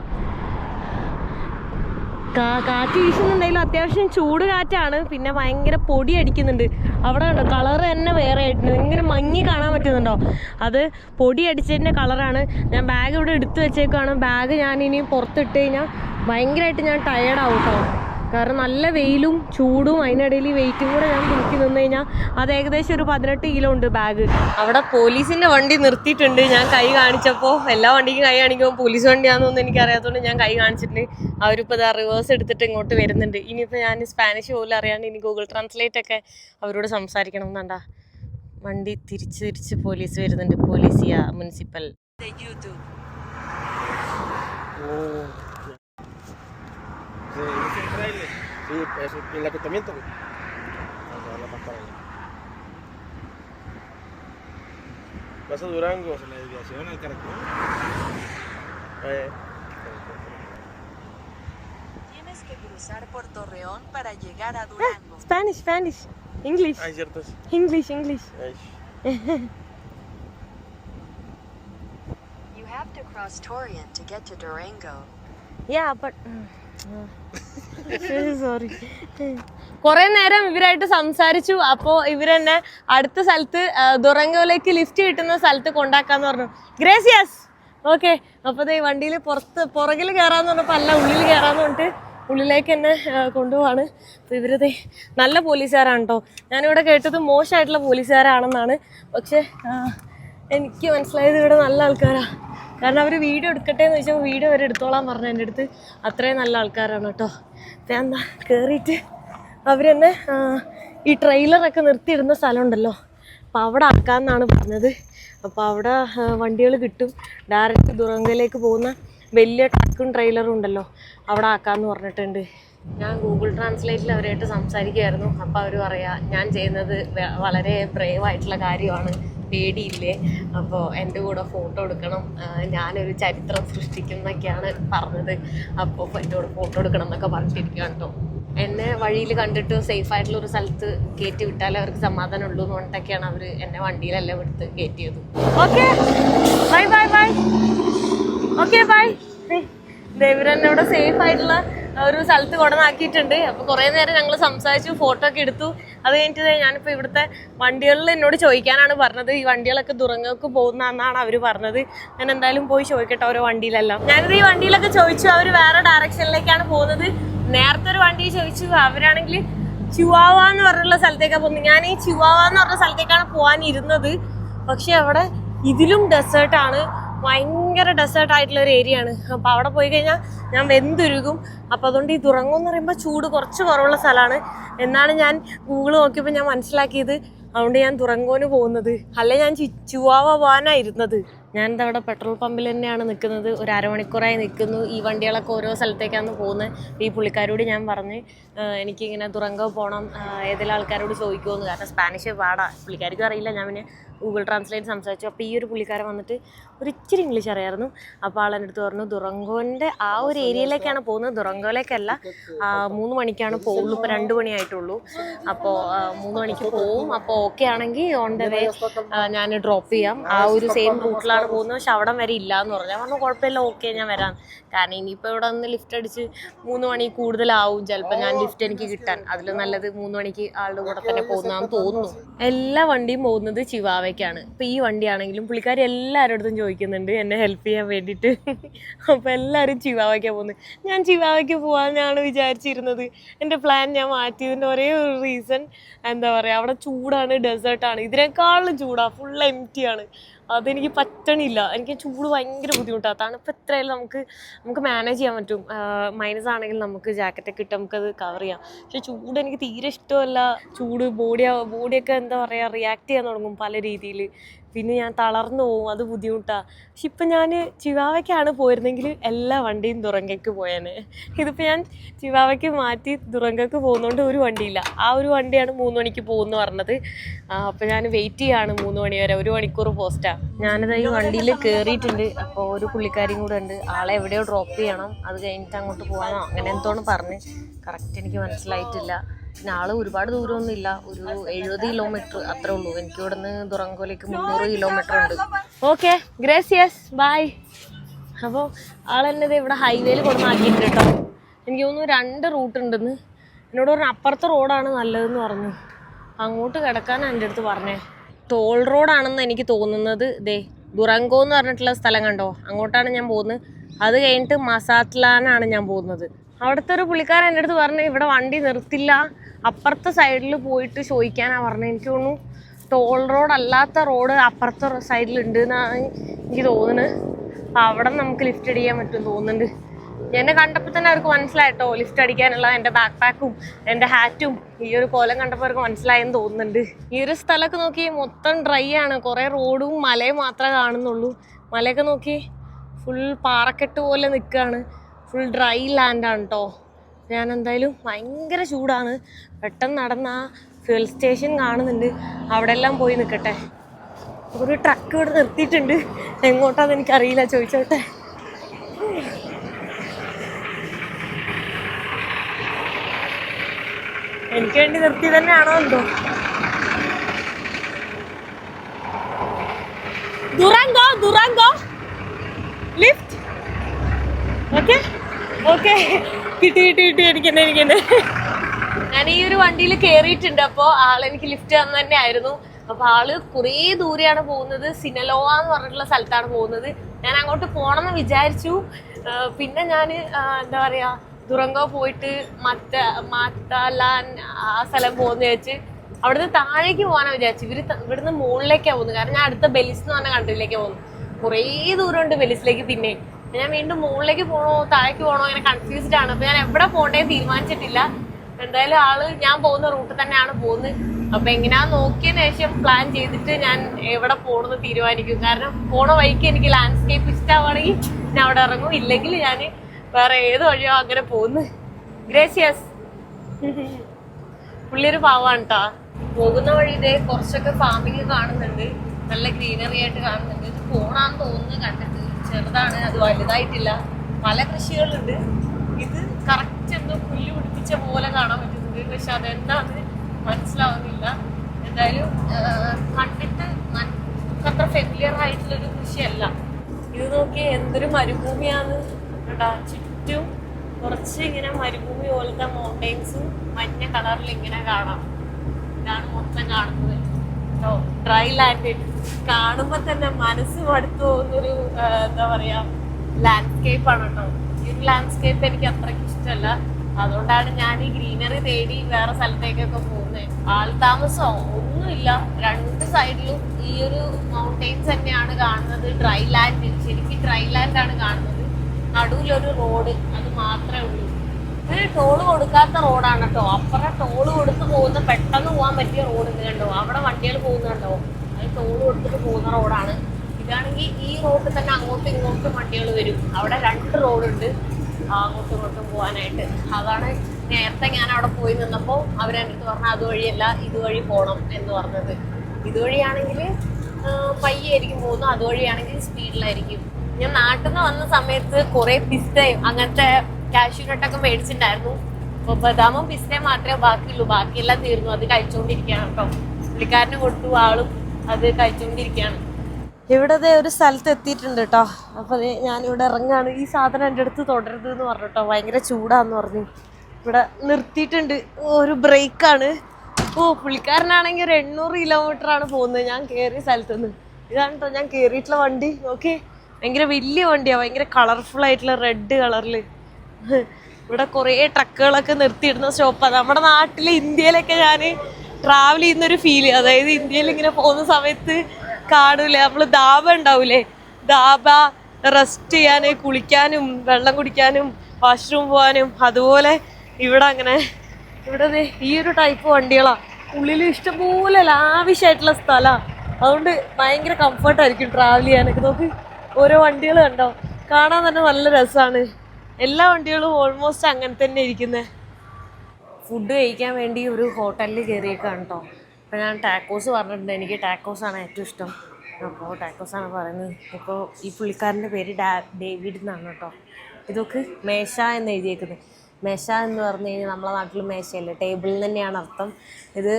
കാറ്റ് വീശുന്നുണ്ടെങ്കിലും അത്യാവശ്യം ചൂട് കാറ്റാണ്. പിന്നെ ഭയങ്കര പൊടി അടിക്കുന്നുണ്ട്. അവിടെ കണ്ടോ കളർ തന്നെ വേറെ ആയിട്ടുണ്ട്. ഭയങ്കര മങ്ങി കാണാൻ പറ്റുന്നുണ്ടോ? അത് പൊടി അടിച്ചതിന്റെ കളറാണ്. ഞാൻ ബാഗ് ഇവിടെ എടുത്തു വെച്ചേക്കാണ് ബാഗ് ഞാൻ ഇനി പുറത്തിട്ട് കഴിഞ്ഞാൽ ഭയങ്കരമായിട്ട് ഞാൻ ടയേർഡാവും കേട്ടോ കാരണം നല്ല വെയിലും ചൂടും അതിനിടയിൽ ഈ വെയിറ്റും കൂടെ ഞാൻ തൂക്കി നിന്ന് കഴിഞ്ഞാൽ അത് ഏകദേശം ഒരു പതിനെട്ട് കിലോ ഉണ്ട് ബാഗ്. അവിടെ പോലീസിന്റെ വണ്ടി നിർത്തിയിട്ടുണ്ട്. ഞാൻ കൈ കാണിച്ചപ്പോൾ എല്ലാ വണ്ടിക്കും കൈ കാണിക്കുമ്പോൾ പോലീസ് വണ്ടിയാണെന്നൊന്നും എനിക്ക് അറിയാത്തതുകൊണ്ട് ഞാൻ കൈ കാണിച്ചിട്ടുണ്ട്. അവരിപ്പോൾ ഇതാ റിവേഴ്സ് എടുത്തിട്ട് ഇങ്ങോട്ട് വരുന്നുണ്ട്. ഇനിയിപ്പോൾ ഞാൻ സ്പാനിഷ് പോലും അറിയാണ്ട് ഇനി ഗൂഗിൾ ട്രാൻസ്ലേറ്റ് ഒക്കെ അവരോട് സംസാരിക്കണം എന്നുണ്ടാ വണ്ടി തിരിച്ച് തിരിച്ച് പോലീസ് വരുന്നുണ്ട്. പോലീസിയ മുനിസിപ്പൽ. Sí. ¿Es el acotamiento, Durango. Al Tienes que cruzar por Torreón para llegar a ah, Durango. Spanish, Spanish. English. Ah, cierto. English, English. you have to cross Torreón to get to Durango. Yeah, but... Mm, sorry കുറെ നേരം ഇവരായിട്ട് സംസാരിച്ചു. അപ്പോ ഇവരെന്നെ അടുത്ത സ്ഥലത്ത് ആ, lift കിട്ടുന്ന സ്ഥലത്ത് കൊണ്ടാക്കാന്ന് പറഞ്ഞു. ഗ്രേസിയസ് ഓക്കെ അപ്പൊ ഈ വണ്ടിയിൽ പുറത്ത് പുറകിൽ കയറാന്ന് പറഞ്ഞപ്പോ അല്ല ഉള്ളിൽ കയറാന്ന് പറഞ്ഞിട്ട് ഉള്ളിലേക്ക് എന്നെ ആ, കൊണ്ടുപോവാണ്. അപ്പൊ ഇവരതേ നല്ല പോലീസുകാരാണ് കേട്ടോ ഞാനിവിടെ കേട്ടത് മോശമായിട്ടുള്ള പോലീസുകാരാണെന്നാണ്. പക്ഷെ എനിക്ക് മനസ്സിലായത് ഇവിടെ നല്ല ആൾക്കാരാ. കാരണം അവർ വീഡിയോ എടുക്കട്ടെ എന്ന് വെച്ചാൽ വീഡിയോ വരെ എടുത്തോളാൻ പറഞ്ഞു എന്റെ അടുത്ത്. അത്രയും നല്ല ആൾക്കാരാണ് കേട്ടോ. ഞാൻ എന്താ കയറിയിട്ട് അവരെന്നെ ഈ ട്രെയിലറൊക്കെ നിർത്തിയിടുന്ന സ്ഥലമുണ്ടല്ലോ. അപ്പോൾ അവിടെ ആക്കാമെന്നാണ് പറഞ്ഞത്. അപ്പോൾ അവിടെ വണ്ടികൾ കിട്ടും. ഡയറക്റ്റ് ദുരങ്കയിലേക്ക് പോകുന്ന വലിയ ട്രക്കും ട്രെയിലറും ഉണ്ടല്ലോ. അവിടെ ആക്കാമെന്ന് പറഞ്ഞിട്ടുണ്ട്. ഞാൻ ഗൂഗിൾ ട്രാൻസ്ലേറ്റിൽ അവരായിട്ട് സംസാരിക്കുമായിരുന്നു അപ്പോൾ അവർ പറയാ ഞാൻ ചെയ്യുന്നത് വളരെ ബ്രേവ് ആയിട്ടുള്ള കാര്യമാണ്. പേടിയില്ലേ? അപ്പോൾ എന്റെ കൂടെ ഫോട്ടോ എടുക്കണം. ഞാനൊരു ചരിത്രം സൃഷ്ടിക്കും എന്നൊക്കെയാണ് പറഞ്ഞത്. അപ്പോൾ എന്റെ കൂടെ ഫോട്ടോ എടുക്കണം എന്നൊക്കെ പറഞ്ഞിട്ടിരിക്കുകയാണ് കേട്ടോ. എന്നെ വഴിയിൽ കണ്ടിട്ട് സേഫ് ആയിട്ടുള്ള ഒരു സ്ഥലത്ത് കയറ്റി വിട്ടാലേ അവർക്ക് സമാധാനം ഉള്ളൂ എന്ന് പറഞ്ഞിട്ടൊക്കെയാണ് അവർ എന്നെ വണ്ടിയിലെല്ലാം എടുത്ത് കയറ്റിയത് okay. Bye bye bye okay bye ദേവരന്നെ ഇവിടെ സേഫ് ആയിട്ടുള്ള ഒരു സ്ഥലത്ത് കൊണ്ടുവന്നാക്കിയിട്ടുണ്ട്. അപ്പോൾ കുറേ നേരം ഞങ്ങൾ സംസാരിച്ചു ഫോട്ടോ ഒക്കെ എടുത്തു. അത് കഴിഞ്ഞിട്ട് ഞാനിപ്പോൾ ഇവിടുത്തെ വണ്ടികളിൽ എന്നോട് ചോദിക്കാനാണ് പറഞ്ഞത്. ഈ വണ്ടികളൊക്കെ ദുരങ്ങൾക്ക് പോകുന്നതെന്നാണ് അവർ പറഞ്ഞത്. ഞാൻ എന്തായാലും പോയി ചോദിക്കട്ടെ ഓരോ വണ്ടിയിലെല്ലാം. ഞാനിത് ഈ വണ്ടിയിലൊക്കെ ചോദിച്ചു അവർ വേറെ ഡയറക്ഷനിലേക്കാണ് പോകുന്നത്. നേരത്തെ ഒരു വണ്ടി ചോദിച്ചു അവരാണെങ്കിൽ ചുവാവ എന്ന് പറഞ്ഞുള്ള സ്ഥലത്തേക്കാണ് പോകുന്നത്. ഞാൻ ഈ ചുവാവ എന്ന് പറഞ്ഞ സ്ഥലത്തേക്കാണ് പോകാൻ ഇരുന്നത് പക്ഷെ അവിടെ ഇതിലും ഡെസേർട്ടാണ് ഭയങ്കര ഡെസേർട്ട് ആയിട്ടുള്ള ഒരു ഏരിയ ആണ്. അപ്പോൾ അവിടെ പോയി കഴിഞ്ഞാൽ ഞാൻ വെന്തുരുകും. അപ്പോൾ അതുകൊണ്ട് ഈ തുറങ്ങും എന്ന് പറയുമ്പോൾ ചൂട് കുറച്ച് കുറവുള്ള സ്ഥലമാണ്. എന്നാണ് ഞാൻ ഗൂഗിൾ നോക്കിയപ്പോൾ ഞാൻ മനസ്സിലാക്കിയത്. അതുകൊണ്ട് ഞാൻ തുറങ്കോന് പോകുന്നത്. അല്ലെ ഞാൻ ചുവാവ ഞാൻ ദാ അവിടെ പെട്രോൾ പമ്പിൽ തന്നെയാണ് നിൽക്കുന്നത്. ഒരു അരമണിക്കൂറായി നിൽക്കുന്നു. ഈ വണ്ടികളൊക്കെ ഓരോ സ്ഥലത്തേക്കാണ് പോകുന്നത് ഈ പുള്ളിക്കാരോട് ഞാൻ പറഞ്ഞ് എനിക്കിങ്ങനെ തുറങ്കോ പോകണം ഏതെല്ലാം ആൾക്കാരോട് ചോദിക്കുമെന്ന് കാരണം സ്പാനിഷ് പാടാ പുള്ളിക്കാർക്കും അറിയില്ല. ഞാൻ പിന്നെ ഗൂഗിൾ ട്രാൻസ്ലേറ്റ് സംസാരിച്ചു. അപ്പോൾ ഈ ഒരു പുള്ളിക്കാരൻ വന്നിട്ട് ഒരു ഇച്ചിരി ഇംഗ്ലീഷ് അറിയായിരുന്നു. അപ്പോൾ ആൾ എന്റെ അടുത്ത് പറഞ്ഞു ദുറങ്കോന്റെ ആ ഒരു ഏരിയയിലേക്കാണ് പോകുന്നത്. ദുറങ്കോയിലേക്കല്ല മൂന്ന് മണിക്കാണ് പോകുള്ളൂ. ഇപ്പോൾ രണ്ട് മണിയായിട്ടുള്ളൂ അപ്പോൾ മൂന്ന് മണിക്ക് പോവും അപ്പോൾ ഓക്കെ ആണെങ്കിൽ ഓൺ ദ വേ ഞാൻ ഡ്രോപ്പ് ചെയ്യാം. ആ ഒരു സെയിം റൂട്ടിലാണ് പോകുന്നത് പക്ഷെ അവിടം വരെ ഇല്ല എന്ന് പറഞ്ഞു. ഞാൻ പറഞ്ഞു കുഴപ്പമില്ല ഓക്കെ ഞാൻ വരാം. കാരണം ഇനിയിപ്പോൾ ഇവിടെ നിന്ന് ലിഫ്റ്റ് അടിച്ച് മൂന്ന് മണി കൂടുതലാവും ചിലപ്പോൾ ഞാൻ ലിഫ്റ്റ് എനിക്ക് കിട്ടാൻ. അതിൽ നല്ലത് മൂന്ന് മണിക്ക് ആളുടെ കൂടെ തന്നെ പോകുന്നതാണെന്ന് തോന്നുന്നു. എല്ലാ വണ്ടിയും പോകുന്നത് ചിവാവയ്ക്കാണ്. ഇപ്പം ഈ വണ്ടിയാണെങ്കിലും പുള്ളിക്കാർ എല്ലാവരുടെ അടുത്തും ചോദിക്കുന്നുണ്ട് എന്നെ ഹെൽപ്പ് ചെയ്യാൻ വേണ്ടിയിട്ട് അപ്പോൾ എല്ലാവരും ചിവാവയ്ക്കാണ് പോകുന്നത് ഞാൻ ചിവാവയ്ക്ക് പോകാമെന്നാണ് വിചാരിച്ചിരുന്നത്. എന്റെ പ്ലാൻ ഞാൻ മാറ്റിയതിന്റെ ഒരേ ഒരു റീസൺ എന്താ പറയുക അവിടെ ചൂടാണ് ഡെസേർട്ടാണ് ഇതിനേക്കാളും ചൂടാണ് ഫുൾ എം ടി ആണ്. അതെനിക്ക് പറ്റണില്ല. എനിക്ക് ചൂട് ഭയങ്കര ബുദ്ധിമുട്ടാണ് തണുപ്പ് എത്രയായാലും നമുക്ക് നമുക്ക് മാനേജ് ചെയ്യാൻ പറ്റും. മൈനസ് ആണെങ്കിൽ നമുക്ക് ജാക്കറ്റൊക്കെ ഇട്ട് നമുക്കത് കവർ ചെയ്യാം. പക്ഷെ ചൂട് എനിക്ക് തീരെ ഇഷ്ടമല്ല. ചൂട് ബോഡി ബോഡിയൊക്കെ എന്താ പറയുക റിയാക്ട് ചെയ്യാൻ തുടങ്ങും പല രീതിയിൽ പിന്നെ ഞാൻ തളർന്നു പോവും അത് ബുദ്ധിമുട്ടാണ് പക്ഷെ ഇപ്പം ഞാൻ ചിവാവയ്ക്കാണ് പോയിരുന്നെങ്കിൽ എല്ലാ വണ്ടിയും ദുറങ്കയ്ക്ക് പോയേനെ. ഇതിപ്പോൾ ഞാൻ ചിവാവയ്ക്ക് മാറ്റി ദുറങ്കയ്ക്ക് പോകുന്നതുകൊണ്ട് ഒരു വണ്ടിയില്ല. ആ ഒരു വണ്ടിയാണ് മൂന്ന് മണിക്ക് പോകുമെന്ന് പറഞ്ഞത്. അപ്പോൾ ഞാൻ വെയിറ്റ് ചെയ്യാണ് മൂന്ന് മണി വരെ ഒരു മണിക്കൂർ പോസ്റ്റാണ് ഞാനത് ഈ വണ്ടിയിൽ കയറിയിട്ടുണ്ട് അപ്പോൾ ഒരു പുള്ളിക്കാരിയും കൂടെ ഉണ്ട്. ആളെ എവിടെയോ ഡ്രോപ്പ് ചെയ്യണം. അത് കഴിഞ്ഞിട്ട് അങ്ങോട്ട് പോകാനോ അങ്ങനെ എന്തോന്ന് പറഞ്ഞ്. കറക്റ്റ് എനിക്ക് മനസ്സിലായിട്ടില്ല. പിന്നെ ആൾ ഒരുപാട് ദൂരമൊന്നും ഇല്ല ഒരു എഴുപത് കിലോമീറ്റർ അത്രേ ഉള്ളൂ. എനിക്ക് ഇവിടെ നിന്ന് ദുറങ്കോലേക്ക് മുന്നൂറ് കിലോമീറ്റർ ഉണ്ട് ഓക്കെ. ഗ്രേസിയസ് ബായ് അപ്പോൾ ആളെന്നത് ഇവിടെ ഹൈവേയിൽ കൊണ്ടുവന്നാക്കിയിട്ടുണ്ട് കേട്ടോ. എനിക്ക് തോന്നുന്നു രണ്ട് റൂട്ട് ഉണ്ടെന്ന്. എന്നോട് പറഞ്ഞു അപ്പുറത്തെ റോഡാണ് നല്ലതെന്ന് പറഞ്ഞു. അങ്ങോട്ട് കിടക്കാനാണ് എന്റെ അടുത്ത് പറഞ്ഞേ. ടോൾ റോഡാണെന്ന് എനിക്ക് തോന്നുന്നത്. ദേ ദുറങ്കോ എന്ന് പറഞ്ഞിട്ടുള്ള സ്ഥലം കണ്ടോ? അങ്ങോട്ടാണ് ഞാൻ പോകുന്നത്. അത് കഴിഞ്ഞിട്ട് മസാത്ലാനാണ് ഞാൻ പോകുന്നത്. അവിടുത്തെ ഒരു പുള്ളിക്കാരൻ എന്റെ അടുത്ത് പറഞ്ഞു ഇവിടെ വണ്ടി നിർത്തില്ല. അപ്പുറത്തെ സൈഡിൽ പോയിട്ട് ചോദിക്കാനാണ് പറഞ്ഞത്. എനിക്ക് തോന്നുന്നു ടോൾ റോഡ് അല്ലാത്ത റോഡ് അപ്പുറത്തെ സൈഡിലുണ്ട് എന്നാണ് എനിക്ക് തോന്നുന്നത് അപ്പം അവിടെ നമുക്ക് ലിഫ്റ്റ് അടിക്കാൻ പറ്റും തോന്നുന്നുണ്ട്. എന്നെ കണ്ടപ്പോൾ തന്നെ അവർക്ക് മനസ്സിലായിട്ടോ ലിഫ്റ്റ് അടിക്കാനുള്ള എന്റെ ബാക്ക് പാക്കും എന്റെ ഹാറ്റും ഈ ഒരു കോലം കണ്ടപ്പോൾ അവർക്ക് മനസ്സിലായെന്ന് തോന്നുന്നുണ്ട്. ഈ ഒരു സ്ഥലമൊക്കെ നോക്കി മൊത്തം ഡ്രൈ ആണ്. കുറേ റോഡും മലയും മാത്രമേ കാണുന്നുള്ളൂ. മലയൊക്കെ നോക്കി ഫുൾ പാറക്കെട്ട് പോലെ നിൽക്കുകയാണ് ഫുൾ ഡ്രൈ ലാൻഡാണ് കേട്ടോ ഞാൻ എന്തായാലും ഭയങ്കര ചൂടാണ്. പെട്ടെന്ന് നടന്ന ആ ഫ്യൂൽ സ്റ്റേഷൻ കാണുന്നുണ്ട്. അവിടെ എല്ലാം പോയി നിൽക്കട്ടെ ഒരു ട്രക്ക് ഇവിടെ നിർത്തിയിട്ടുണ്ട്. എങ്ങോട്ടാന്ന് എനിക്കറിയില്ല. ചോദിച്ചോട്ടെ. എനിക്ക് വേണ്ടി നിർത്തി തന്നെയാണോ എന്തോ? Durango Durango lift okay? Okay. കിട്ടി കിട്ടി കിട്ടി. എനിക്കെന്നെ എനിക്കെന്നെ. ഞാൻ ഈ ഒരു വണ്ടിയിൽ കയറിയിട്ടുണ്ട് അപ്പോൾ ആൾ എനിക്ക് ലിഫ്റ്റ് തന്നു തന്നെ ആയിരുന്നു അപ്പൊ ആൾ കുറേ ദൂരെയാണ് പോകുന്നത്. സിനലോവ എന്ന് പറഞ്ഞിട്ടുള്ള സ്ഥലത്താണ് പോകുന്നത്. ഞാൻ അങ്ങോട്ട് പോകണം എന്ന് വിചാരിച്ചു പിന്നെ ഞാൻ എന്താ പറയാ ദുരങ്കോ പോയിട്ട് മറ്റ മത്തലാൻ ആ സ്ഥലം പോകുന്ന വെച്ച് അവിടുന്ന് താഴേക്ക് പോകാനാണ് വിചാരിച്ചു. ഇവർ ഇവിടുന്ന് മുകളിലേക്കാണ് പോകുന്നത്. കാരണം ഞാൻ അടുത്ത ബെലിസ് എന്ന് പറഞ്ഞ കൺട്രിയിലേക്ക് പോകുന്നു കുറേ ദൂരമുണ്ട് ബെലിസിലേക്ക് പിന്നെ. ഞാൻ വീണ്ടും മുകളിലേക്ക് പോണോ താഴേക്ക് പോണോ അങ്ങനെ കൺഫ്യൂസ്ഡ് ആണ്. അപ്പൊ ഞാൻ എവിടെ പോകണ്ടേ തീരുമാനിച്ചിട്ടില്ല. എന്തായാലും ആൾ ഞാൻ പോകുന്ന റൂട്ട് തന്നെയാണ് പോകുന്നത്. അപ്പൊ എങ്ങനെയാ നോക്കിയതിനു ശേഷം പ്ലാൻ ചെയ്തിട്ട് ഞാൻ എവിടെ പോകണമെന്ന് തീരുമാനിക്കും. കാരണം പോണ വഴിക്ക് എനിക്ക് ലാൻഡ്സ്കേപ്പ് ഇഷ്ടമാണെങ്കിൽ ഞാൻ അവിടെ ഇറങ്ങും. ഇല്ലെങ്കിൽ ഞാൻ വേറെ ഏത് വഴിയോ അങ്ങനെ പോകുന്നു. ഗ്രേസിയസ് പുള്ളിയൊരു പാവാണ് കേട്ടോ പോകുന്ന വഴി ഇതേ കുറച്ചൊക്കെ ഫാമിങ് കാണുന്നുണ്ട്. നല്ല ഗ്രീനറി ആയിട്ട് കാണുന്നുണ്ട്. ഇത് പോണാന്ന് തോന്നുന്നു കണ്ടിട്ട്. ചെറുതാണ് അത് വലുതായിട്ടില്ല. പല കൃഷികളുണ്ട്. ഇത് കറക്റ്റ് എന്തോ പുല്ല് പിടിപ്പിച്ച പോലെ കാണാൻ പറ്റുന്നുണ്ട്. പക്ഷെ അതെന്താന്ന് മനസ്സിലാവുന്നില്ല. എന്തായാലും കണ്ടിട്ട് അത്ര ഫെമിലിയർ ആയിട്ടുള്ളൊരു കൃഷിയല്ല. ഇത് നോക്കി എന്തൊരു മരുഭൂമിയാണ്. കേട്ടാ ചുറ്റും കുറച്ച് ഇങ്ങനെ മരുഭൂമി പോലത്തെ മൗണ്ടെയിൻസും മഞ്ഞ കളറിൽ ഇങ്ങനെ കാണാം. ഇതാണ് മൊത്തം കാണുന്നത്. ഡ്രൈ ലാൻഡ് കാണുമ്പോ തന്നെ മനസ്സ് മടുത്തു പോകുന്നൊരു എന്താ പറയാ ലാൻഡ്സ്കേപ്പ് ആണ് കേട്ടോ ഈ ലാൻഡ്സ്കേപ്പ് എനിക്ക് അത്രയ്ക്ക് ഇഷ്ടമല്ല അതുകൊണ്ടാണ് ഞാൻ ഈ ഗ്രീനറി തേടി വേറെ സ്ഥലത്തേക്കൊക്കെ പോകുന്നത് ആൾതാമസമോ ഒന്നുമില്ല. രണ്ട് സൈഡിലും ഈ ഒരു മൗണ്ടെയിൻസ് തന്നെയാണ് കാണുന്നത്. ഡ്രൈ ലാൻഡ് ശരിക്കും ഡ്രൈ ലാൻഡ് ആണ് കാണുന്നത്. നടുവിലൊരു റോഡ് അത് മാത്രമേ ഉള്ളൂ. ഇത് ടോൾ കൊടുക്കാത്ത റോഡാണ് കേട്ടോ അപ്പുറം ടോൾ കൊടുത്ത് പോകുന്ന പെട്ടെന്ന് പോകാൻ പറ്റിയ റോഡ് ഇത് അവിടെ വണ്ടികൾ പോകുന്നുണ്ടോ അത് ടോൾ കൊടുത്തിട്ട് പോകുന്ന റോഡാണ് ഇതാണെങ്കിൽ ഈ റോഡിൽ തന്നെ അങ്ങോട്ടും ഇങ്ങോട്ടും വണ്ടികൾ വരും. അവിടെ രണ്ട് റോഡുണ്ട് അങ്ങോട്ടും ഇങ്ങോട്ടും പോകാനായിട്ട്. അതാണ് നേരത്തെ ഞാൻ അവിടെ പോയി നിന്നപ്പോൾ അവരെന്റെ അടുത്ത് പറഞ്ഞ അതുവഴിയല്ല ഇതുവഴി പോകണം എന്ന് പറഞ്ഞത്. ഇതുവഴിയാണെങ്കിൽ പയ്യായിരിക്കും പോകുന്നത്. അതുവഴിയാണെങ്കിൽ സ്പീഡിലായിരിക്കും ഞാൻ നാട്ടിൽ നിന്ന് വന്ന സമയത്ത് കുറെ പിസ്റ്റയും അങ്ങനത്തെ കാഷ്യൂ നട്ടൊക്കെ മേടിച്ചിട്ടുണ്ടായിരുന്നു. അപ്പൊ ബദാമും പിസ്തയും മാത്രമേ ബാക്കിയുള്ളൂ. ബാക്കിയെല്ലാം തീർന്നു. അത് കഴിച്ചുകൊണ്ടിരിക്കുകയാണ് കേട്ടോ. പുള്ളിക്കാരന് കൊടുത്തു ആളും അത് കഴിച്ചുകൊണ്ടിരിക്കുകയാണ് ഇവിടെ ഒരു സ്ഥലത്ത് എത്തിയിട്ടുണ്ട് കേട്ടോ അപ്പൊ ഞാനിവിടെ ഇറങ്ങാണ്. ഈ സാധനം എന്റെ അടുത്ത് തുടരുത് എന്ന് പറഞ്ഞു കേട്ടോ ഭയങ്കര ചൂടാന്ന് പറഞ്ഞു. ഇവിടെ നിർത്തിയിട്ടുണ്ട്. ഒരു ബ്രേക്കാണ്. ഓ പുള്ളിക്കാരനാണെങ്കിൽ ഒരു എണ്ണൂറ് കിലോമീറ്റർ ആണ് പോകുന്നത്. ഞാൻ കയറിയ സ്ഥലത്ത് നിന്ന് ഇതാണ് കേട്ടോ ഞാൻ കയറിയിട്ടുള്ള വണ്ടി. ഓക്കെ ഭയങ്കര വലിയ വണ്ടിയാണ് ഭയങ്കര കളർഫുൾ ആയിട്ടുള്ള റെഡ് കളറിൽ ഇവിടെ കുറേ ട്രക്കുകളൊക്കെ നിർത്തിയിടുന്ന സ്റ്റോപ്പാണ് നമ്മുടെ നാട്ടിൽ ഇന്ത്യയിലൊക്കെ ഞാൻ ട്രാവൽ ചെയ്യുന്നൊരു ഫീൽ അതായത് ഇന്ത്യയിൽ ഇങ്ങനെ പോകുന്ന സമയത്ത് കാണൂലേ നമ്മൾ ദാബ ഉണ്ടാവൂലേ? ദാബ റെസ്റ്റ് ചെയ്യാന് കുളിക്കാനും വെള്ളം കുടിക്കാനും വാഷ്റൂം പോകാനും അതുപോലെ ഇവിടെ അങ്ങനെ. ഇവിടെ ഈ ഒരു ടൈപ്പ് വണ്ടികളാ. ഉള്ളിൽ ഇഷ്ടംപോലെ ലാവിഷായിട്ടുള്ള സ്ഥലമാണ് അതുകൊണ്ട് ഭയങ്കര കംഫർട്ടായിരിക്കും ട്രാവൽ ചെയ്യാനൊക്കെ. നോക്ക് ഓരോ വണ്ടികൾ കണ്ടോ? കാണാൻ തന്നെ നല്ല രസമാണ് എല്ലാ വണ്ടികളും ഓൾമോസ്റ്റ് അങ്ങനെ തന്നെ ഇരിക്കുന്നത് ഫുഡ് കഴിക്കാൻ വേണ്ടി ഒരു ഹോട്ടലിൽ കയറിയേക്കാണ് കേട്ടോ അപ്പോൾ ഞാൻ ടാക്കോസ് പറഞ്ഞിട്ടുണ്ട്. എനിക്ക് ടാക്കോസ് ആണ് ഏറ്റവും ഇഷ്ടം. അപ്പോൾ ടാക്കോസ് ആണ് പറയുന്നത്. ഇപ്പോൾ ഈ പുള്ളിക്കാരന്റെ പേര് ഡാ ഡേവിഡ് എന്നാണ് കേട്ടോ ഇതൊക്കെ മേശ എന്ന് എഴുതിയേക്കുന്നത് മേശ എന്ന് പറഞ്ഞു കഴിഞ്ഞാൽ നമ്മളെ നാട്ടിൽ മേശയല്ലേ? ടേബിളിൽ തന്നെയാണ് അർത്ഥം. ഇത്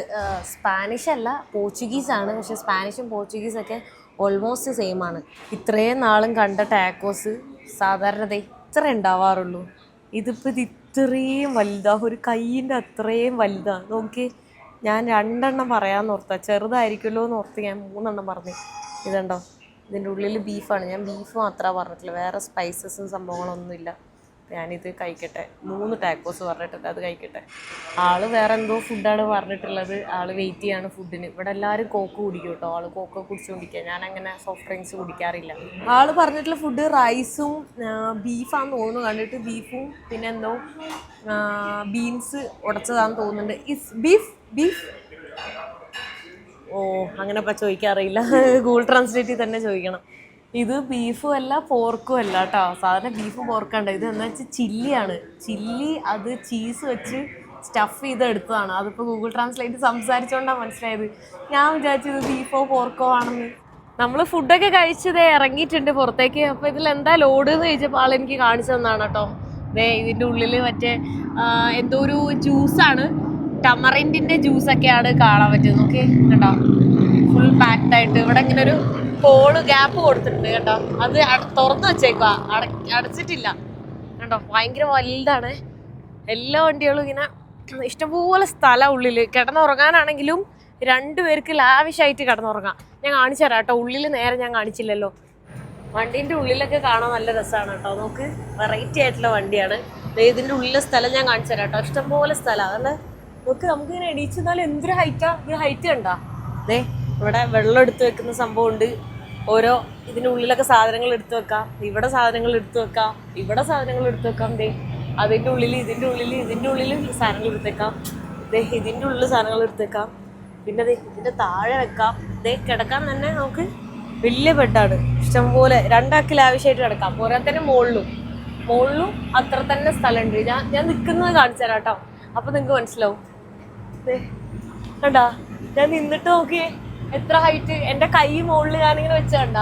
സ്പാനിഷ് അല്ല പോർച്ചുഗീസ് ആണ്. പക്ഷെ സ്പാനിഷും പോർച്ചുഗീസൊക്കെ ഓൾമോസ്റ്റ് സെയിം ആണ്. ഇത്രയും നാളും കണ്ട ടാക്കോസ് സാധാരണ ദേ ഇത്ര ഉണ്ടാവാറുള്ളൂ. ഇതിപ്പോൾ ഇത് ഇത്രയും വലുതാ ഒരു കയ്യിന്റെ അത്രയും വലുതാ. നോക്കി ഞാൻ രണ്ടെണ്ണം പറയാമെന്ന് ഓർത്താ ചെറുതായിരിക്കുമല്ലോ എന്ന് ഓർത്ത് ഞാൻ മൂന്നെണ്ണം പറഞ്ഞു. ഇതുണ്ടോ? ഇതിന്റെ ഉള്ളിൽ ബീഫാണ് ഞാൻ ബീഫ് മാത്രമേ പറഞ്ഞിട്ടില്ല വേറെ സ്പൈസസും സംഭവങ്ങളൊന്നുമില്ല. ഞാനിത് കഴിക്കട്ടെ. മൂന്ന് ടാക്കോസ് പറഞ്ഞിട്ടുണ്ട് അത് കഴിക്കട്ടെ. ആൾ വേറെ എന്തോ ഫുഡാണ് പറഞ്ഞിട്ടുള്ളത്. ആൾ വെയിറ്റ് ചെയ്യാണ് ഫുഡിന് ഇവിടെ എല്ലാവരും കോക്ക് കുടിക്കും കേട്ടോ ആൾ കോക്ക് കുടിച്ചുകൊണ്ടിരിക്കുക ഞാൻ അങ്ങനെ സോഫ്റ്റ് ഡ്രിങ്ക്സ് കുടിക്കാറില്ല. ആൾ പറഞ്ഞിട്ടുള്ള ഫുഡ് റൈസും ബീഫാന്ന് തോന്നുന്നു. കണ്ടിട്ട് ബീഫും പിന്നെ എന്തോ ബീൻസ് ഉടച്ചതാന്ന് തോന്നുന്നുണ്ട്. ഇസ് ബീഫ് ബീഫ് ഓ അങ്ങനെ ചോദിക്കാറില്ല. ഗൂഗിൾ ട്രാൻസ്ലേറ്റിൽ തന്നെ ചോദിക്കണം. ഇത് ബീഫും അല്ല പോർക്കും അല്ല കേട്ടോ സാധാരണ ബീഫ് പോർക്കണ്ട ഇത് എന്താ വെച്ചാൽ ചില്ലിയാണ്. ചില്ലി അത് ചീസ് വെച്ച് സ്റ്റഫ് ചെയ്ത് എടുത്തതാണ് അതിപ്പോൾ ഗൂഗിൾ ട്രാൻസ്ലേറ്റ് സംസാരിച്ചുകൊണ്ടാണ് മനസ്സിലായത്. ഞാൻ വിചാരിച്ചത് ബീഫോ പോർക്കോ ആണെന്ന്. നമ്മൾ ഫുഡൊക്കെ കഴിച്ചതേ ഇറങ്ങിയിട്ടുണ്ട് പുറത്തേക്ക്. അപ്പോൾ ഇതിൽ എന്താ ലോഡ് എന്ന് ചോദിച്ചപ്പോൾ ആൾ എനിക്ക് കാണിച്ചു തന്നാണ് കേട്ടോ ദേ ഇതിന്റെ ഉള്ളിൽ മറ്റേ എന്തോ ഒരു ജ്യൂസാണ് ടമറിന്റെ ജ്യൂസൊക്കെയാണ് കാണാൻ പറ്റുന്നത്. ഓക്കെ കേട്ടോ ഫുൾ പാക്ഡ് ആയിട്ട്. ഇവിടെ ഇങ്ങനെ ഒരു ഹോൾ ഗ്യാപ്പ് കൊടുത്തിട്ടുണ്ട് കേട്ടോ. അത് തുറന്ന് വെച്ചേക്കുക അടച്ചിട്ടില്ല. കേട്ടോ ഭയങ്കര വലുതാണ്. എല്ലാ വണ്ടികളും ഇങ്ങനെ ഇഷ്ടംപോലെ സ്ഥലം ഉള്ളിൽ കിടന്നുറങ്ങാനാണെങ്കിലും രണ്ടുപേർക്ക് ലാവിഷായിട്ട് കിടന്നുറങ്ങാം. ഞാൻ കാണിച്ചു തരാം കേട്ടോ. ഉള്ളിൽ നേരെ ഞാൻ കാണിച്ചില്ലല്ലോ. വണ്ടീന്റെ ഉള്ളിലൊക്കെ കാണാൻ നല്ല രസമാണ് കേട്ടോ. നമുക്ക് വെറൈറ്റി ആയിട്ടുള്ള വണ്ടിയാണ്. ഇതിന്റെ ഉള്ളിലെ സ്ഥലം ഞാൻ കാണിച്ചു തരാം കേട്ടോ. ഇഷ്ടംപോലെ സ്ഥലം. അതല്ല നമുക്ക് നമുക്ക് ഇങ്ങനെ എണീച്ചെന്നാൽ എന്തൊരു ഹൈറ്റാ ഇത് ഹൈറ്റ് കണ്ടാ? ദേ ഇവിടെ വെള്ളം എടുത്തു വെക്കുന്ന സംഭവമുണ്ട്. ഓരോ ഇതിന്റെ ഉള്ളിലൊക്കെ സാധനങ്ങൾ എടുത്തു വെക്കാം. ഇവിടെ സാധനങ്ങൾ എടുത്തു വെക്കാം. ഇവിടെ സാധനങ്ങൾ എടുത്തു വെക്കാം. ദേ അതിന്റെ ഉള്ളിൽ ഇതിന്റെ ഉള്ളിൽ ഇതിന്റെ ഉള്ളിൽ സാധനങ്ങൾ എടുത്തേക്കാം ദേ ഇതിന്റെ ഉള്ളിൽ സാധനങ്ങൾ എടുത്തേക്കാം പിന്നെ ദേ ഇതിന്റെ താഴെ വെക്കാം. ദേ കിടക്കാൻ തന്നെ നമുക്ക് വലിയ ബെഡാണ്. ഇഷ്ടംപോലെ രണ്ടാക്കിൽ ആവശ്യമായിട്ട് കിടക്കാം. പോരാത്തന്നെ മുകളിലും. മുകളിലും അത്ര തന്നെ സ്ഥലമുണ്ട്. ഞാൻ ഞാൻ നിൽക്കുന്നത് കാണിച്ചു തരാം കേട്ടോ. അപ്പോൾ നിങ്ങൾക്ക് മനസ്സിലാവും. കണ്ടാ? ഞാൻ നിന്നിട്ട് നോക്കിയേ. എത്ര ഹൈറ്റ് എന്റെ കൈ മുകളിൽ ഞാനിങ്ങനെ വെച്ച കണ്ട.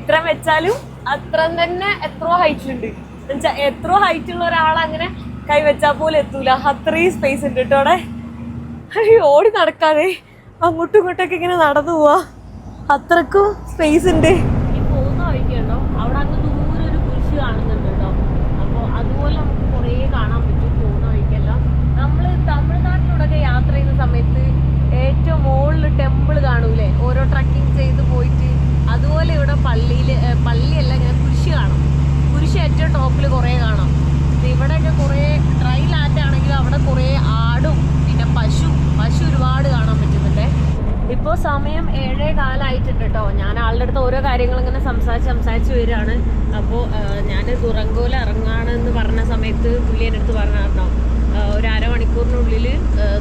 ഇത്ര വെച്ചാലും അത്ര തന്നെ എത്രയോ ഹൈറ്റിലുണ്ട് എന്നുവെച്ചാൽ എത്രയോ ഹൈറ്റ് ഉള്ള ഒരാൾ അങ്ങനെ കൈ വെച്ചാൽ പോലും എത്തൂല. അത്രയും സ്പേസ് ഉണ്ട് കേട്ടോ അവിടെ. ഓടി നടക്കാതെ അങ്ങോട്ടും ഇങ്ങോട്ടൊക്കെ ഇങ്ങനെ നടന്നു പോവാ. അത്രക്കും സ്പേസ് ഉണ്ട് ഈ പോകുന്ന വഴിക്കുണ്ടോ അവിടെ അങ്ങ് ദൂരെ ഒരു കുരിശ് കാണുന്നുണ്ട് കേട്ടോ അപ്പോൾ അതുപോലെ നമുക്ക് കുറേ കാണാൻ പറ്റും പോകുന്ന വഴിക്കെല്ലാം നമ്മൾ തമിഴ്നാട്ടിലൂടെയൊക്കെ യാത്ര ചെയ്യുന്ന സമയത്ത് ഒരുപാട് കാണാൻ പറ്റുന്നുണ്ട് ഇപ്പോൾ സമയം ഏഴേ കാലായിട്ടുണ്ട് കേട്ടോ ഞാൻ ആളുടെ അടുത്ത് ഓരോ കാര്യങ്ങളും ഇങ്ങനെ സംസാരിച്ച് സംസാരിച്ച് വരികയാണ്. അപ്പോൾ ഞാൻ ദുറങ്കോല ഇറങ്ങാണെന്ന് പറഞ്ഞ സമയത്ത് പുള്ളി എന്റെ അടുത്ത് പറഞ്ഞായിരുന്നോ ഒരു അരമണിക്കൂറിനുള്ളിൽ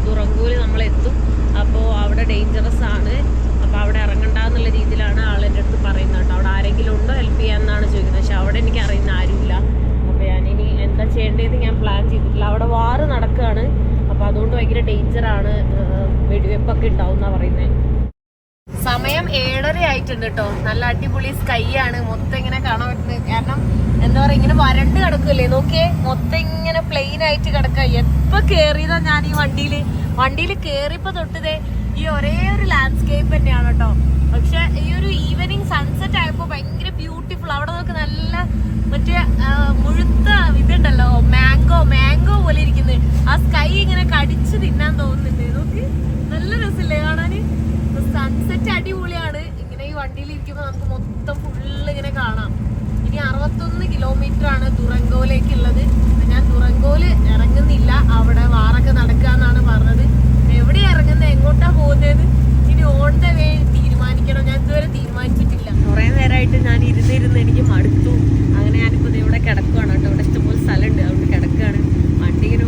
ദുറങ്കോൽ നമ്മളെത്തും. അപ്പോൾ അവിടെ ഡേഞ്ചറസ് ആണ്. അപ്പോൾ അവിടെ ഇറങ്ങണ്ട എന്നുള്ള രീതിയിലാണ് ആൾ എന്റെ അടുത്ത് പറയുന്നത് കേട്ടോ അവിടെ ആരെങ്കിലും ഉണ്ടോ ഹെൽപ്പ് ചെയ്യാമെന്നാണ് ചോദിക്കുന്നത്. പക്ഷെ അവിടെ എനിക്ക് അറിയുന്ന ആരുമില്ല. അപ്പോൾ ഞാനിനി എന്താ ചെയ്യേണ്ടതെന്ന് ഞാൻ പ്ലാൻ ചെയ്തിട്ടില്ല. അവിടെ വാറ് നടക്കുകയാണ് അപ്പോൾ അതുകൊണ്ട് ഭയങ്കര ഡേഞ്ചറാണ് വെടിവെപ്പൊക്കെ ഉണ്ടാവും പറയുന്നത് സമയം ഏഴര ആയിട്ടുണ്ട് കേട്ടോ നല്ല അടിപൊളി സ്കൈ ആണ്. മൊത്തം ഇങ്ങനെ കാണാൻ പറ്റുന്നത് കാരണം എന്താ പറയാ ഇങ്ങനെ വരണ്ട് കിടക്കില്ലേ നോക്കിയേ മൊത്തം ഇങ്ങനെ പ്ലെയിൻ ആയിട്ട് കിടക്കുക എപ്പോ കേറിയതാ ഞാൻ ഈ വണ്ടിയിൽ? വണ്ടിയിൽ കേറിയപ്പോ തൊട്ടതേ ഈ ഒരേ ഒരു ലാൻഡ്സ്കേപ്പ് തന്നെയാണ് കേട്ടോ. പക്ഷെ ഈ ഒരു ഈവനിങ് സൺസെറ്റ് ആയപ്പോ ഭയങ്കര ബ്യൂട്ടിഫുൾ അവിടെ നമുക്ക് നല്ല മറ്റേ മുഴുത്ത ഇതുണ്ടല്ലോ മാംഗോ മാംഗോ പോലെ ഇരിക്കുന്നത് ആ സ്കൈ ഇങ്ങനെ കടിച്ചു തിന്നാൻ തോന്നുന്നുണ്ട്. നോക്ക് നല്ല രസമില്ലേ കാണാന്? സൺസെറ്റ് അടിപൊളിയാണ്. ഇങ്ങനെ ഈ വണ്ടിയിൽ ഇരിക്കുമ്പോൾ നമുക്ക് മൊത്തം ഫുള്ള് ഇങ്ങനെ കാണാം. ഇനി അറുപത്തൊന്ന് കിലോമീറ്റർ ആണ് ദുറങ്കോലേക്കുള്ളത് ഉള്ളത് ഞാൻ ദുറങ്കോൽ ഇറങ്ങുന്നില്ല. അവിടെ വാറൊക്കെ നടക്കുക എന്നാണ് പറഞ്ഞത്. എവിടെ ഇറങ്ങുന്നത് എങ്ങോട്ടാ പോകുന്നത് ഇനി ഓൺ ദ വേ തീരുമാനിക്കണം. ഞാൻ ഇതുവരെ തീരുമാനിച്ചിട്ടില്ല. കുറെ നേരമായിട്ട് ഞാൻ ഇരുന്നിരുന്ന് എനിക്ക് മടുത്തു. അങ്ങനെ ഞാനിപ്പോൾ ഇവിടെ കിടക്കുകയാണ് കേട്ടോ. ഇവിടെ ഇഷ്ടംപോലെ സ്ഥലമുണ്ട്. അവിടെ കിടക്കുകയാണ് വണ്ടി ഇങ്ങനെ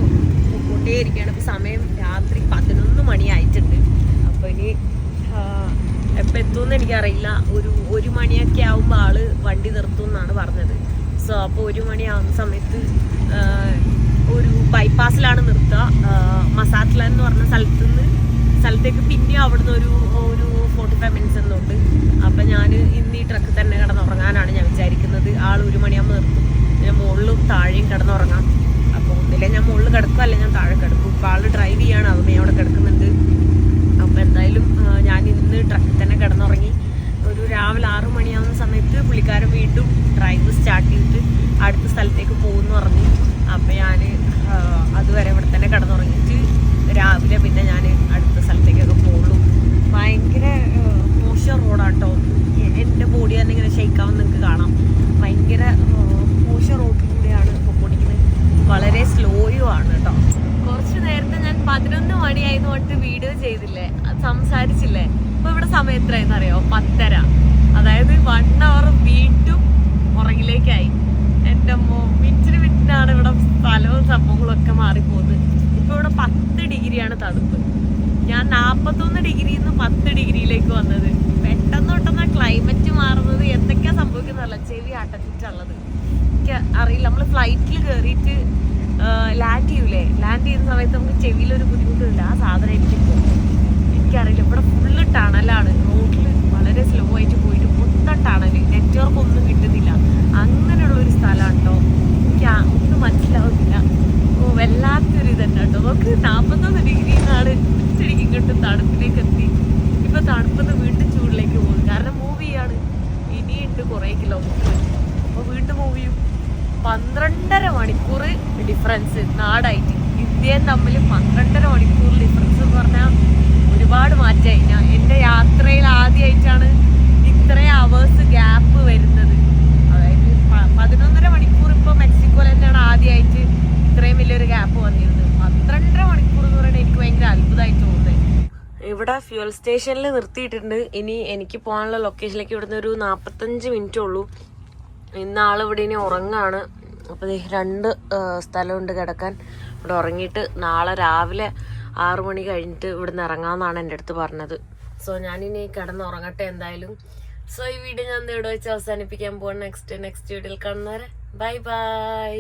കൊണ്ടേയിരിക്കുകയാണ് ഇപ്പൊ സമയം രാത്രി പതിനൊന്ന് മണിയായിട്ടുണ്ട്. അപ്പൊ ഇനി എപ്പോൾ എത്തുമെന്ന് എനിക്കറിയില്ല. ഒരു ഒരു മണിയൊക്കെ ആവുമ്പോൾ ആൾ വണ്ടി നിർത്തും എന്നാണ് പറഞ്ഞത്. സോ അപ്പോൾ ഒരു മണിയാവുന്ന സമയത്ത് ഒരു ബൈപ്പാസിലാണ് നിർത്തുക. മസാത്ല എന്ന് പറഞ്ഞ സ്ഥലത്ത് നിന്ന് സ്ഥലത്തേക്ക് പിന്നെ അവിടുന്ന് ഒരു ഒരു ഫോർട്ടി ഫൈവ് മിനിറ്റ്സ് എന്നുണ്ട് അപ്പം ഞാൻ ഇന്ന് ഈ ട്രക്ക് തന്നെ കിടന്നുറങ്ങാനാണ് ഞാൻ വിചാരിക്കുന്നത്. ആൾ ഒരു മണിയാകുമ്പോൾ നിർത്തും. പിന്നെ മുകളിലും താഴെയും കിടന്നുറങ്ങാം. അപ്പോൾ ഒന്നില്ല ഞാൻ മുകളിൽ കിടക്കും അല്ലെങ്കിൽ ഞാൻ താഴെ കിടക്കും. ഇപ്പോൾ ആൾ ഡ്രൈവ് ചെയ്യാണ് അതുമേ അവിടെ കിടക്കുന്നുണ്ട്. അപ്പോൾ എന്തായാലും ഞാൻ ഇന്ന് ട്രക്കിൽ തന്നെ കിടന്നുറങ്ങി. ഒരു രാവിലെ ആറു മണിയാവുന്ന സമയത്ത് പുള്ളിക്കാരൻ വീണ്ടും ഡ്രൈവ് സ്റ്റാർട്ട് ചെയ്തിട്ട് അടുത്ത സ്ഥലത്തേക്ക് പോകുമെന്ന് പറഞ്ഞു. അപ്പോൾ ഞാൻ അതുവരെ ഇവിടെ തന്നെ കിടന്നുറങ്ങിയിട്ട് രാവിലെ പിന്നെ ഞാൻ അടുത്ത സ്ഥലത്തേക്കൊക്കെ പോകുള്ളൂ ഭയങ്കര മോശം റോഡാണ് കേട്ടോ എന്റെ ബോഡി തന്നെ ഇങ്ങനെ ഷെയ്ക്കാവുന്ന നിങ്ങൾക്ക് കാണാം. ഭയങ്കര മോശം റോഡിൽ കൂടെയാണ് പൊക്കോടിക്കുന്നത് വളരെ സ്ലോയും ആണ് കേട്ടോ. കുറച്ച് നേരത്തെ ഞാൻ പതിനൊന്ന് മണിയായിരുന്നു പറഞ്ഞിട്ട് വീഡിയോ ചെയ്തില്ലേ? സംസാരിച്ചില്ലേ? അപ്പം ഇവിടെ സമയം എത്രയായിരുന്നു അറിയോ? പത്തര. അതായത് വൺ അവർ വീണ്ടും പുറകിലേക്കായി. എന്റെ അമ്മോ മിനിറ്റിന് മിനിറ്റിനാണ് ഇവിടെ സ്ഥലവും സംഭവങ്ങളും ഒക്കെ മാറിപ്പോകുന്നത്. ഇപ്പൊ ഇവിടെ പത്ത് ഡിഗ്രിയാണ് തണുപ്പ്. ഞാൻ നാപ്പത്തൊന്ന് ഡിഗ്രിയിൽ നിന്ന് പത്ത് ഡിഗ്രിയിലേക്ക് വന്നത്. പെട്ടെന്ന് പെട്ടെന്ന് ക്ലൈമറ്റ് മാറുന്നത് എന്തൊക്കെയാ സംഭവിക്കുന്നതല്ല ചെവി അടച്ചിട്ടുള്ളത്. എനിക്ക് അറിയില്ല. നമ്മൾ ഫ്ലൈറ്റിൽ കയറിയിട്ട് ലാൻഡ് ചെയ്യൂലേ? ലാൻഡ് ചെയ്യുന്ന സമയത്ത് നമുക്ക് ചെവിയിൽ ഒരു ബുദ്ധിമുട്ടില്ല. ആ സാധനം എനിക്ക് എനിക്കറിയില്ല. ഇവിടെ ഫുള്ള് ടണലാണ്. റോഡിൽ വളരെ സ്ലോ ആയിട്ട് പോയിട്ട് മൊത്തം ടണൽ നെറ്റ്വർക്ക് ഒന്നും കിട്ടുന്നില്ല. അങ്ങനെയുള്ള ഒരു സ്ഥലമാണ് കേട്ടോ എനിക്ക് ഒന്നും മനസ്സിലാവുന്നില്ല. ഓ വല്ലാത്തൊരു ഇതന്നെ കേട്ടോ നമുക്ക് നാൽപ്പത്തൊന്ന് ഡിഗ്രി നാട് ശരിക്കും കിട്ടും തണുപ്പിലേക്ക് എത്തി ഇപ്പൊ തണുപ്പെന്ന് വീണ്ടും ചൂടിലേക്ക് പോകും കാരണം മൂവ് ചെയ്യാണ് ഇനിയുണ്ട് കുറേ കിലോമീറ്റർ അപ്പോൾ വീണ്ടും മൂവ് ചെയ്യും. പന്ത്രണ്ടര മണിക്കൂർ ഡിഫറൻസ് നാടായിട്ട്. ഇന്ത്യയും തമ്മിൽ പന്ത്രണ്ടര മണിക്കൂർ ഡിഫറൻസ് എന്ന് പറഞ്ഞാൽ ഒരുപാട് മാറ്റമായി ഞാൻ എന്റെ യാത്രയിൽ ആദ്യമായിട്ടാണ് ഇത്രയും അവേഴ്സ് ഗ്യാപ്പ് വരുന്നത്. അതായത് പതിനൊന്നര മെക്സിക്കോയിൽ ആദ്യമായിട്ട് ഇത്രയും വലിയൊരു ഗ്യാപ്പ് വന്നിരുന്നു. പന്ത്രണ്ടര മണിക്കൂർ എന്ന് പറയുന്നത് എനിക്ക് ഭയങ്കര അത്ഭുതമായിട്ട് തോന്നുന്നത് ഇവിടെ ഫ്യൂൽ സ്റ്റേഷനിൽ നിർത്തിയിട്ടുണ്ട്. ഇനി എനിക്ക് പോകാനുള്ള ലൊക്കേഷനിലേക്ക് ഇവിടുന്ന് ഒരു നാൽപ്പത്തഞ്ച് മിനിറ്റ് ഉള്ളൂ. ഇന്ന് ആളിവിടെ ഇനി ഉറങ്ങാണ്. അപ്പോൾ രണ്ട് സ്ഥലമുണ്ട് കിടക്കാൻ. ഇവിടെ ഉറങ്ങിയിട്ട് നാളെ രാവിലെ ആറു മണി കഴിഞ്ഞിട്ട് ഇവിടുന്ന് ഇറങ്ങാമെന്നാണ് എന്റെ അടുത്ത് പറഞ്ഞത്. സോ ഞാനിനി കിടന്ന് ഉറങ്ങട്ടെ എന്തായാലും. സോ ഈ വീഡിയോ ഞാൻ ഇവിടെ വെച്ച് അവസാനിപ്പിക്കാൻ പോവാണ്. നെക്സ്റ്റ് നെക്സ്റ്റ് വീഡിയോയിൽ കാണുന്നവരെ. Bye bye